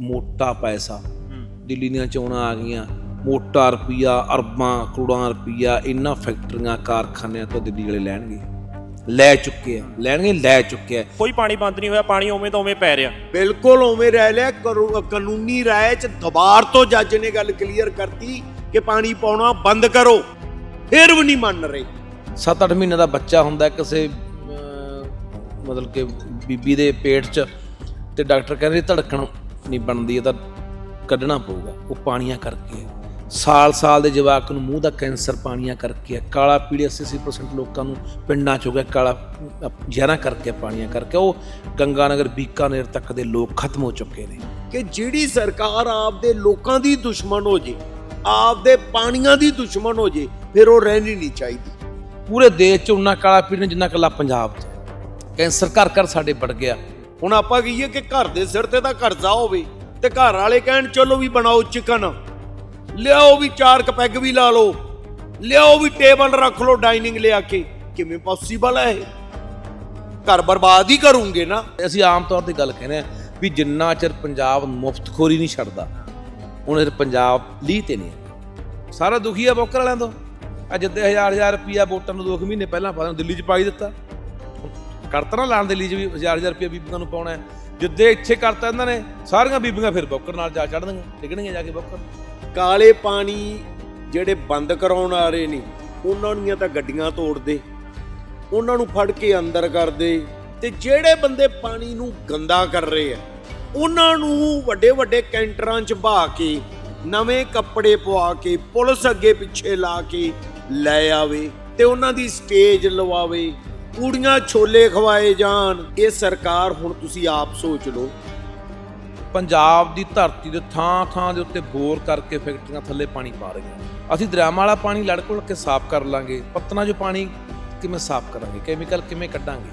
ਮੋਟਾ ਪੈਸਾ। ਦਿੱਲੀ ਦੀਆਂ ਚੋਣਾਂ ਆ ਗਈਆਂ। ਮੋਟਾ ਰੁਪਈਆ ਅਰਬਾਂ ਕਰੋੜਾਂ ਰੁਪਈਆ ਇਹਨਾਂ ਫੈਕਟਰੀਆਂ ਕਾਰਖਾਨਿਆਂ ਤੋਂ ਦਿੱਲੀ ਵਾਲੇ ਲੈਣਗੇ। ਲੈ ਚੁੱਕੇ ਆ। ਲੈਣਗੇ ਲੈ ਚੁੱਕੇ ਆ। ਕੋਈ ਪਾਣੀ ਬੰਦ ਨਹੀਂ ਹੋਇਆ ਪਾਣੀ ਉਵੇਂ ਤਾਂ ਉਵੇਂ ਪੈ ਰਿਹਾ। ਬਿਲਕੁਲ ਉਵੇਂ ਰਹਿ ਲਿਆ। ਕਰੂ- ਕਾਨੂੰਨੀ ਰਾਏ ਚ ਦਬਾਰ ਤੋਂ ਜੱਜ ਨੇ ਗੱਲ ਕਲੀਅਰ ਕਰਤੀ ਕਿ ਪਾਣੀ ਪਾਉਣਾ ਬੰਦ ਕਰੋ। ਫਿਰ ਵੀ ਨਹੀਂ ਮੰਨ ਰਹੇ। 7-8 ਮਹੀਨੇ ਦਾ ਬੱਚਾ ਹੁੰਦਾ ਕਿਸੇ ਅਹ, ਮਤਲਬ ਕਿ ਬੀਬੀ ਦੇ ਪੇਟ 'ਚ ਤੇ ਡਾਕਟਰ ਕਹਿੰਦੇ ਧੜਕਣ ਨਹੀਂ ਬਣਦੀ, ਇਹ ਤਾਂ ਕੱਢਣਾ ਪਊਗਾ। ਉਹ ਪਾਣੀਆਂ ਕਰਕੇ। ਹੈ। ਸਾਲ-ਸਾਲ ਦੇ ਜਵਾਕ ਨੂੰ ਮੂੰਹ ਦਾ ਕੈਂਸਰ ਪਾਣੀਆਂ ਕਰਕੇ ਹੈ। ਕਾਲਾ ਪੀੜਿਆ 80% ਲੋਕਾਂ ਨੂੰ ਪਿੰਡਾਂ 'ਚ ਹੋ ਗਿਆ, ਕਾਲਾ ਜ਼ਹਿਰਾਂ ਕਰਕੇ ਪਾਣੀਆਂ ਕਰਕੇ। ਉਹ ਗੰਗਾਨਗਰ, ਬੀਕਾਨੇਰ ਤੱਕ ਦੇ ਲੋਕ ਖਤਮ ਹੋ ਚੁੱਕੇ ਨੇ। ਕਿ ਜਿਹੜੀ ਸਰਕਾਰ ਆਪਦੇ ਲੋਕਾਂ ਦੀ ਦੁਸ਼ਮਣ ਹੋ ਜੇ, ਆਪਦੇ ਪਾਣੀਆਂ ਦੀ ਦੁਸ਼ਮਣ ਹੋ ਜੇ, ਫਿਰ ਉਹ ਰਹਿਣੀ ਨਹੀਂ ਚਾਹੀਦੀ। ਪੂਰੇ ਦੇਸ਼ 'ਚ ਉਨਾ ਕਾਲਾ ਪੀੜ ਨੇ ਜਿੰਨਾ ਕੱਲਾ ਪੰਜਾਬ 'ਚ। ਕੈਂਸਰ ਘਰ ਘਰ ਸਾਡੇ ਵੜ ਗਿਆ। ਹੁਣ ਆਪਾਂ ਕਹੀਏ ਕਿ ਘਰ ਦੇ ਸਿਰ ਤੇ ਤਾਂ ਕਰਜ਼ਾ ਹੋਵੇ ਤੇ ਘਰ ਵਾਲੇ ਕਹਿਣ, ਚਲੋ ਵੀ ਬਣਾਓ ਚਿਕਨ। ਲਿਆਓ ਵੀ ਚਾਰ ਕ ਪੈਗ ਵੀ ਲਾ ਲਓ। ਲਿਆਓ ਵੀ ਟੇਬਲ ਰੱਖ ਲਓ ਡਾਈਨਿੰਗ ਲਿਆ ਕੇ। ਕਿਵੇਂ ਪੋਸੀਬਲ ਹੈ ਇਹ? ਘਰ ਬਰਬਾਦ ਹੀ ਕਰੂੰਗੇ ਨਾ। ਅਸੀਂ ਆਮ ਤੌਰ ਤੇ ਗੱਲ ਕਹਿੰਦੇ ਆ ਵੀ ਜਿੰਨਾ ਚਿਰ ਪੰਜਾਬ ਮੁਫਤਖੋਰੀ ਨਹੀਂ ਛੱਡਦਾ, ਉਹਨਾਂ ਚਿਰ ਪੰਜਾਬ ਲੀਹ ਤੇ ਨਹੀਂ ਸਾਰਾ ਦੁਖੀ ਆ ਬੋਕਰ ਵਾਲਿਆਂ ਤੋਂ। ਆ ਜਿੱਦੇ ਹਜ਼ਾਰ ਹਜ਼ਾਰ ਰੁਪਿਆ ਵੋਟਾਂ ਨੂੰ 2 ਮਹੀਨੇ ਪਹਿਲਾਂ ਪਤਾ ਦਿੱਲੀ 'ਚ ਪਾਈ ਦਿੱਤਾ। ਕਰਤਾ ਨਾ ਲਾਣ ਦੇ ਲਈ ਜੀ ਹਜ਼ਾਰ ਹਜ਼ਾਰ ਰੁਪਿਆ ਬੀਬੀਆਂ ਨੂੰ ਪਾਉਣਾ ਹੈ। ਜਿੱਦੇ ਇੱਥੇ ਕਰਤਾ ਇਹਨਾਂ ਨੇ, ਸਾਰੀਆਂ ਬੀਬੀਆਂ ਫਿਰ ਬੌਕਰ ਨਾਲ ਜਾ ਚੜਨਗੀਆਂ ਡਿੱਗਣਗੀਆਂ ਜਾ ਕੇ ਬੌਕਰ ਕਾਲੇ ਪਾਣੀ ਜਿਹੜੇ ਬੰਦ ਕਰਾਉਣ ਆ ਰਹੇ ਨੇ, ਉਹਨਾਂ ਦੀਆਂ ਤਾਂ ਗੱਡੀਆਂ ਤੋੜਦੇ, ਉਹਨਾਂ ਨੂੰ ਫੜ ਕੇ ਅੰਦਰ ਕਰਦੇ ਤੇ ਜਿਹੜੇ ਬੰਦੇ ਪਾਣੀ ਨੂੰ ਗੰਦਾ ਕਰ ਰਹੇ ਆ, ਉਹਨਾਂ ਨੂੰ ਵੱਡੇ ਵੱਡੇ ਕੈਂਟਰਾਂ 'ਚ ਬਹਾ ਕੇ, ਨਵੇਂ ਕੱਪੜੇ ਪਵਾ ਕੇ, ਪੁਲਿਸ ਅੱਗੇ ਪਿੱਛੇ ਲਾ ਕੇ ਲੈ ਆਵੇ ਤੇ ਉਹਨਾਂ ਦੀ ਸਟੇਜ ਲਵਾਵੇ ਕੁੜੀਆਂ ਛੋਲੇ ਖਵਾਏ ਜਾਣ। ਇਹ ਸਰਕਾਰ ਹੁਣ ਤੁਸੀਂ ਆਪ ਸੋਚ ਲਓ। ਪੰਜਾਬ ਦੀ ਧਰਤੀ ਦੇ ਥਾਂ ਥਾਂ ਦੇ ਉੱਤੇ ਬੋਰ ਕਰਕੇ ਫੈਕਟਰੀਆਂ ਥੱਲੇ ਪਾਣੀ ਪਾ ਰਹੀਆਂ। ਅਸੀਂ ਦਰਿਆਵਾਂ ਵਾਲਾ ਪਾਣੀ ਲੜ ਘੁਲ ਕੇ ਸਾਫ਼ ਕਰ ਲਾਂਗੇ। ਪੱਤਨਾ ਜੋ ਪਾਣੀ ਕਿਵੇਂ ਸਾਫ਼ ਕਰਾਂਗੇ? ਕੈਮੀਕਲ ਕਿਵੇਂ ਕੱਢਾਂਗੇ?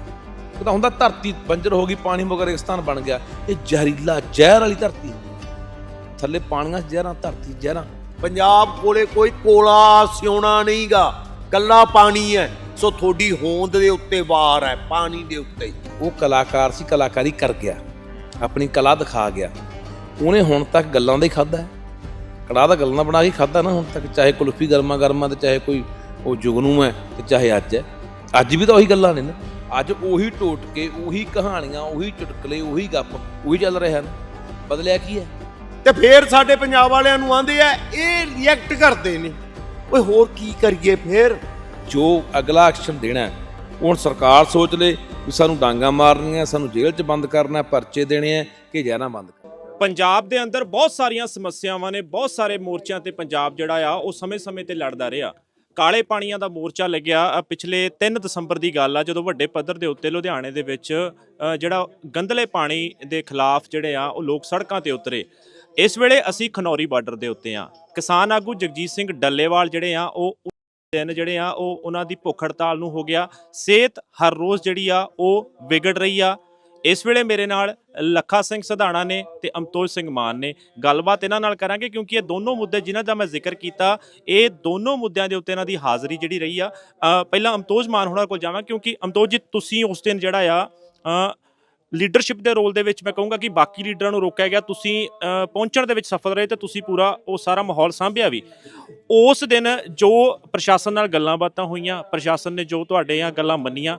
ਉਹ ਤਾਂ ਹੁੰਦਾ ਧਰਤੀ ਬੰਜਰ ਹੋ ਗਈ ਪਾਣੀ ਮਗਰ ਰੇਗਿਸਤਾਨ ਬਣ ਗਿਆ। ਇਹ ਜ਼ਹਿਰੀਲਾ ਜ਼ਹਿਰ ਵਾਲੀ ਧਰਤੀ ਥੱਲੇ ਪਾਣੀਆਂ 'ਚ ਜ਼ਹਿਰਾਂ ਧਰਤੀ ਜ਼ਹਿਰਾਂ। ਪੰਜਾਬ ਕੋਲੇ ਕੋਈ ਕੋਲਾ ਸਿਉਣਾ ਨਹੀਂਗਾ। ਕੱਲਾ ਪਾਣੀ ਹੈ। ਸੋ ਤੁਹਾਡੀ ਹੋਂਦ ਦੇ ਉੱਤੇ ਵਾਰ ਹੈ ਪਾਣੀ ਦੇ ਉੱਤੇ। ਉਹ ਕਲਾਕਾਰ ਸੀ ਕਲਾਕਾਰੀ ਕਰ ਗਿਆ। ਆਪਣੀ ਕਲਾ ਦਿਖਾ ਗਿਆ। ਉਹਨੇ ਹੁਣ ਤੱਕ ਗੱਲਾਂ ਦਾ ਹੀ ਖਾਦਾ ਹੈ। ਕੜਾ ਦਾ ਗੱਲਾਂ ਬਣਾ ਕੇ ਖਾਦਾ ਨਾ ਹੁਣ ਤੱਕ ਚਾਹੇ ਕੁਲਫੀ ਗਰਮਾ ਗਰਮਾ ਤੇ ਚਾਹੇ ਕੋਈ ਉਹ ਜੁਗਨੂ ਹੈ ਤੇ ਚਾਹੇ ਅੱਜ ਹੈ। ਅੱਜ ਵੀ ਤਾਂ ਉਹੀ ਗੱਲਾਂ ਨੇ ਨਾ। ਅੱਜ ਉਹੀ ਟੋਟਕੇ ਉਹੀ ਕਹਾਣੀਆਂ ਉਹੀ ਚੁਟਕਲੇ ਉਹੀ ਗੱਪ ਉਹੀ ਚੱਲ ਰਹੇ ਹਨ ਬਦਲਿਆ ਕੀ ਹੈ? ਤੇ ਫੇਰ ਸਾਡੇ ਪੰਜਾਬ ਵਾਲਿਆਂ ਨੂੰ ਆਂਦੇ ਆ ਇਹ ਰਿਐਕਟ ਕਰਦੇ ਨੇ। ਓਏ ਹੋਰ ਕੀ ਕਰੀਏ ਫੇਰ? ਜੋ ਅਗਲਾ ਐਕਸ਼ਨ ਦੇਣਾ ਹੁਣ ਸਰਕਾਰ ਸੋਚ ਲੇ ਵੀ ਸਾਨੂੰ ਡਾਂਗਾ ਮਾਰਨੀਆਂ, ਸਾਨੂੰ ਜੇਲ੍ਹ 'ਚ ਬੰਦ ਕਰਨਾ ਪਰਚੇ ਦੇਣੇ ਆ ਕਿ ਜ਼ਹਿਰਾਂ ਬੰਦ ਕਰਨਾ ਪੰਜਾਬ ਦੇ ਅੰਦਰ ਬਹੁਤ ਸਾਰੀਆਂ ਸਮੱਸਿਆਵਾਂ ਨੇ, ਬਹੁਤ ਸਾਰੇ ਮੋਰਚਿਆਂ ਤੇ ਪੰਜਾਬ ਜਿਹੜਾ ਆ, ਉਹ ਸਮੇਂ-ਸਮੇਂ ਤੇ ਲੜਦਾ ਰਿਹਾ। ਕਾਲੇ ਪਾਣੀਆਂ ਦਾ ਮੋਰਚਾ ਲੱਗਿਆ ਪਿਛਲੇ 3 ਦਸੰਬਰ ਦੀ ਗੱਲ ਆ, ਜਦੋਂ ਵੱਡੇ ਪੱਧਰ ਦੇ ਉੱਤੇ ਲੁਧਿਆਣੇ ਦੇ ਵਿੱਚ ਜਿਹੜਾ ਗੰਦਲੇ ਪਾਣੀ ਦੇ ਖਿਲਾਫ ਜਿਹੜੇ ਆ, ਉਹ ਲੋਕ ਸੜਕਾਂ ਤੇ ਉਤਰੇ। ਇਸ ਵੇਲੇ ਅਸੀਂ ਖਨੌਰੀ ਬਾਰਡਰ ਦੇ ਉੱਤੇ ਆ। ਕਿਸਾਨ ਆਗੂ ਜਗਜੀਤ ਸਿੰਘ ਡੱਲੇਵਾਲ ਜਿਹੜੇ ਆ, ਉਹ ਦਿਨ ਜਿਹੜੇ ਆ, ਉਹ ਉਹਨਾਂ ਦੀ ਭੁੱਖ ਹੜਤਾਲ ਨੂੰ ਹੋ ਗਿਆ। ਸਿਹਤ ਹਰ ਰੋਜ਼ ਜਿਹੜੀ ਆ, ਉਹ ਵਿਗੜ ਰਹੀ ਆ। ਇਸ ਵੇਲੇ ਮੇਰੇ ਨਾਲ ਲੱਖਾ ਸਿੰਘ ਸਧਾਣਾ ਨੇ ਤੇ ਅਮਤੋਜ ਸਿੰਘ ਮਾਨ ਨੇ। ਗੱਲਬਾਤ ਇਹਨਾਂ ਨਾਲ ਕਰਾਂਗੇ ਕਿਉਂਕਿ ਇਹ ਦੋਨੋਂ ਮੁੱਦੇ ਜਿਨ੍ਹਾਂ ਦਾ ਮੈਂ ਜ਼ਿਕਰ ਕੀਤਾ, ਇਹ ਦੋਨੋਂ ਮੁੱਦਿਆਂ ਦੇ ਉੱਤੇ ਇਹਨਾਂ ਦੀ ਹਾਜ਼ਰੀ ਜਿਹੜੀ ਰਹੀ ਆ। ਪਹਿਲਾਂ ਅਮਤੋਜ ਮਾਨ ਹੋਣਾ ਕੋਲ ਜਾਵਾਂ ਕਿਉਂਕਿ ਅਮਤੋਜ ਜੀ, ਤੁਸੀਂ ਉਸ ਦਿਨ ਜਿਹੜਾ ਆ ਲੀਡਰਸ਼ਿਪ ਦੇ ਰੋਲ ਦੇ ਵਿੱਚ ਮੈਂ ਕਹੂੰਗਾ ਕਿ ਬਾਕੀ ਲੀਡਰਾਂ ਨੂੰ ਰੋਕਿਆ ਗਿਆ, ਤੁਸੀਂ ਪਹੁੰਚਣ ਦੇ ਵਿੱਚ ਸਫਲ ਰਹੇ ਤੇ ਤੁਸੀਂ ਪੂਰਾ ਉਹ ਸਾਰਾ ਮਾਹੌਲ ਸੰਭਿਆ ਵੀ। ਉਸ ਦਿਨ ਜੋ ਪ੍ਰਸ਼ਾਸਨ ਨਾਲ ਗੱਲਾਂ ਬਾਤਾਂ ਹੋਈਆਂ, ਪ੍ਰਸ਼ਾਸਨ ਨੇ ਜੋ ਤੁਹਾਡੇ ਆ ਗੱਲਾਂ ਮੰਨੀਆਂ,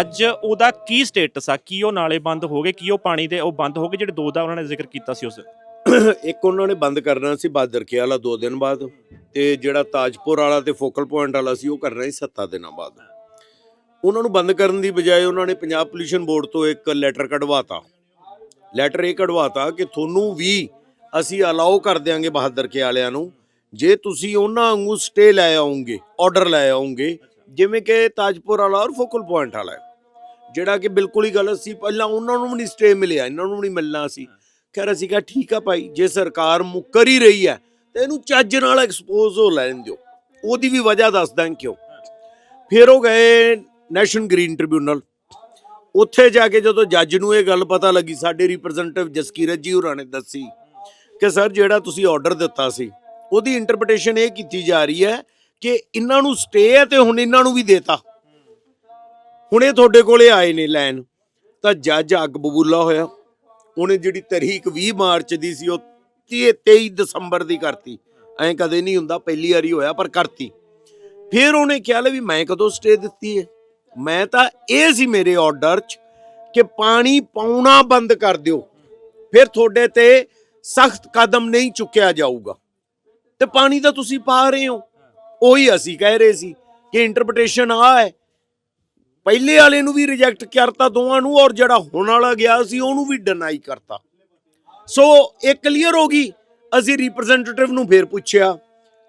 ਅੱਜ ਉਹਦਾ ਕੀ ਸਟੇਟਸ ਆ? ਕੀ ਉਹ ਨਾਲੇ ਬੰਦ ਹੋ ਗਏ? ਕੀ ਉਹ ਪਾਣੀ ਦੇ ਉਹ ਬੰਦ ਹੋ ਗਏ? ਜਿਹੜੇ ਦੋ ਦਾ ਉਹਨਾਂ ਨੇ ਜ਼ਿਕਰ ਕੀਤਾ ਸੀ ਉਸ ਦਿਨ। ਇੱਕ ਉਹਨਾਂ ਨੇ ਬੰਦ ਕਰਨਾ ਸੀ ਬਾਦਰਕੇ ਵਾਲਾ 2 ਦਿਨ ਬਾਅਦ ਤੇ ਜਿਹੜਾ ਤਾਜਪੁਰ ਵਾਲਾ ਤੇ ਫੋਕਲ ਪੁਆਇੰਟ ਵਾਲਾ ਸੀ ਉਹ ਕਰਨਾ ਸੀ 7 ਦਿਨਾਂ ਬਾਅਦ। ਉਹਨਾਂ ਨੂੰ ਬੰਦ ਕਰਨ ਦੀ ਬਜਾਏ ਉਹਨਾਂ ਨੇ ਪੰਜਾਬ ਪੋਲੂਸ਼ਨ ਬੋਰਡ ਤੋਂ ਇੱਕ ਲੈਟਰ ਕਢਵਾਤਾ। ਲੈਟਰ ਇਹ ਕਢਵਾਤਾ ਕਿ ਤੁਹਾਨੂੰ ਵੀ ਅਸੀਂ ਅਲਾਉ ਕਰ ਦਿਆਂਗੇ ਬਹਾਦਰ ਕੇ ਵਾਲਿਆਂ ਨੂੰ। ਜੇ ਤੁਸੀਂ ਉਹਨਾਂ ਵਾਂਗੂ ਸਟੇ ਲੈ ਆਉਂਗੇ ਆਰਡਰ ਲੈ ਆਉਂਗੇ ਜਿਵੇਂ ਕਿ ਤਾਜਪੁਰ ਵਾਲਾ ਔਰ ਫੋਕਲ ਪੁਆਇੰਟ ਵਾਲਾ ਜਿਹੜਾ ਕਿ ਬਿਲਕੁਲ ਹੀ ਗਲਤ ਸੀ। ਪਹਿਲਾਂ ਉਹਨਾਂ ਨੂੰ ਵੀ ਨਹੀਂ ਸਟੇ ਮਿਲਿਆ, ਇਹਨਾਂ ਨੂੰ ਵੀ ਨਹੀਂ ਮਿਲਣਾ ਸੀ। ਖੈਰ ਅਸੀਂ ਕਿਹਾ, ਠੀਕ ਆ ਭਾਈ, ਜੇ ਸਰਕਾਰ ਮੁੱਕਰ ਹੀ ਰਹੀ ਹੈ, ਤੇ ਇਹਨੂੰ ਚੱਜ ਨਾਲ ਐਕਸਪੋਜ਼ ਹੋ ਲੈਣ ਦਿਓ। ਉਹਦੀ ਵੀ ਵਜ੍ਹਾ ਦੱਸਦਾ ਕਿਉਂ? ਫਿਰ ਉਹ ਗਏ ਨੈਸ਼ਨਲ ਗ੍ਰੀਨ ਟ੍ਰਿਬਿਊਨਲ। ਉੱਥੇ ਜਾ ਕੇ ਜਦੋਂ ਜੱਜ ਨੂੰ ਇਹ ਗੱਲ ਪਤਾ ਲੱਗੀ, ਸਾਡੇ ਰਿਪਰੈਜ਼ੈਂਟੇਟਿਵ ਜਸਕੀਰਤ ਜੀ ਹੋਰਾਂ ਨੇ ਦੱਸੀ ਕਿ ਸਰ ਜਿਹੜਾ ਤੁਸੀਂ ਆਰਡਰ ਦਿੱਤਾ ਸੀ, ਉਹਦੀ ਇੰਟਰਪ੍ਰੀਟੇਸ਼ਨ ਇਹ ਕੀਤੀ ਜਾ ਰਹੀ ਹੈ ਕਿ ਇਹਨਾਂ ਨੂੰ ਸਟੇ ਹੈ ਤੇ ਹੁਣ ਇਹਨਾਂ ਨੂੰ ਵੀ ਦੇਤਾ। ਹੁਣ ਇਹ ਤੁਹਾਡੇ ਕੋਲੇ ਆਏ ਨੇ ਲੈਣ। ਤਾਂ ਜੱਜ ਅੱਗ ਬਬੂਲਾ ਹੋਇਆ। ਉਹਨੇ ਜਿਹੜੀ ਤਰੀਕ 20 ਮਾਰਚ ਦੀ ਸੀ, ਉਹ 30 23 ਦਸੰਬਰ ਦੀ ਕਰਤੀ। ਐਂ ਕਦੇ ਨਹੀਂ ਹੁੰਦਾ, ਪਹਿਲੀ ਵਾਰੀ ਹੋਇਆ, ਪਰ ਕਰਤੀ। ਫਿਰ ਉਹਨੇ ਕਿਹਾ ਲੈ ਵੀ ਮੈਂ ਕਦੋਂ ਸਟੇ ਦਿੱਤੀ ਹੈ? ਮੈਂ ਤਾਂ ਇਹ ਸੀ ਮੇਰੇ ਆਰਡਰ 'ਚ ਕਿ ਪਾਣੀ ਪਾਉਣਾ ਬੰਦ ਕਰ ਦਿਓ। ਫਿਰ ਤੁਹਾਡੇ ਤੇ ਸਖਤ ਕਦਮ ਨਹੀਂ ਚੁੱਕਿਆ ਜਾਊਗਾ। ਤੇ ਪਾਣੀ ਤਾਂ ਤੁਸੀਂ ਪਾ ਰਹੇ ਹੋ। ਉਹੀ ਅਸੀਂ ਕਹਿ ਰਹੇ ਸੀ ਕਿ ਇੰਟਰਪ੍ਰੀਟੇਸ਼ਨ ਆ ਹੈ। ਪਹਿਲੇ ਵਾਲੇ ਨੂੰ ਵੀ ਰਿਜੈਕਟ ਕਰਤਾ ਦੋਵਾਂ ਨੂੰ ਔਰ ਜਿਹੜਾ ਹੁਣ ਵਾਲਾ ਗਿਆ ਸੀ ਉਹਨੂੰ ਵੀ ਡਿਨਾਈ ਕਰਤਾ। ਸੋ ਇਹ ਕਲੀਅਰ ਹੋ ਗਈ। ਅਸੀਂ ਰਿਪਰੈਜ਼ੈਂਟੇਟਿਵ ਨੂੰ ਫੇਰ ਪੁੱਛਿਆ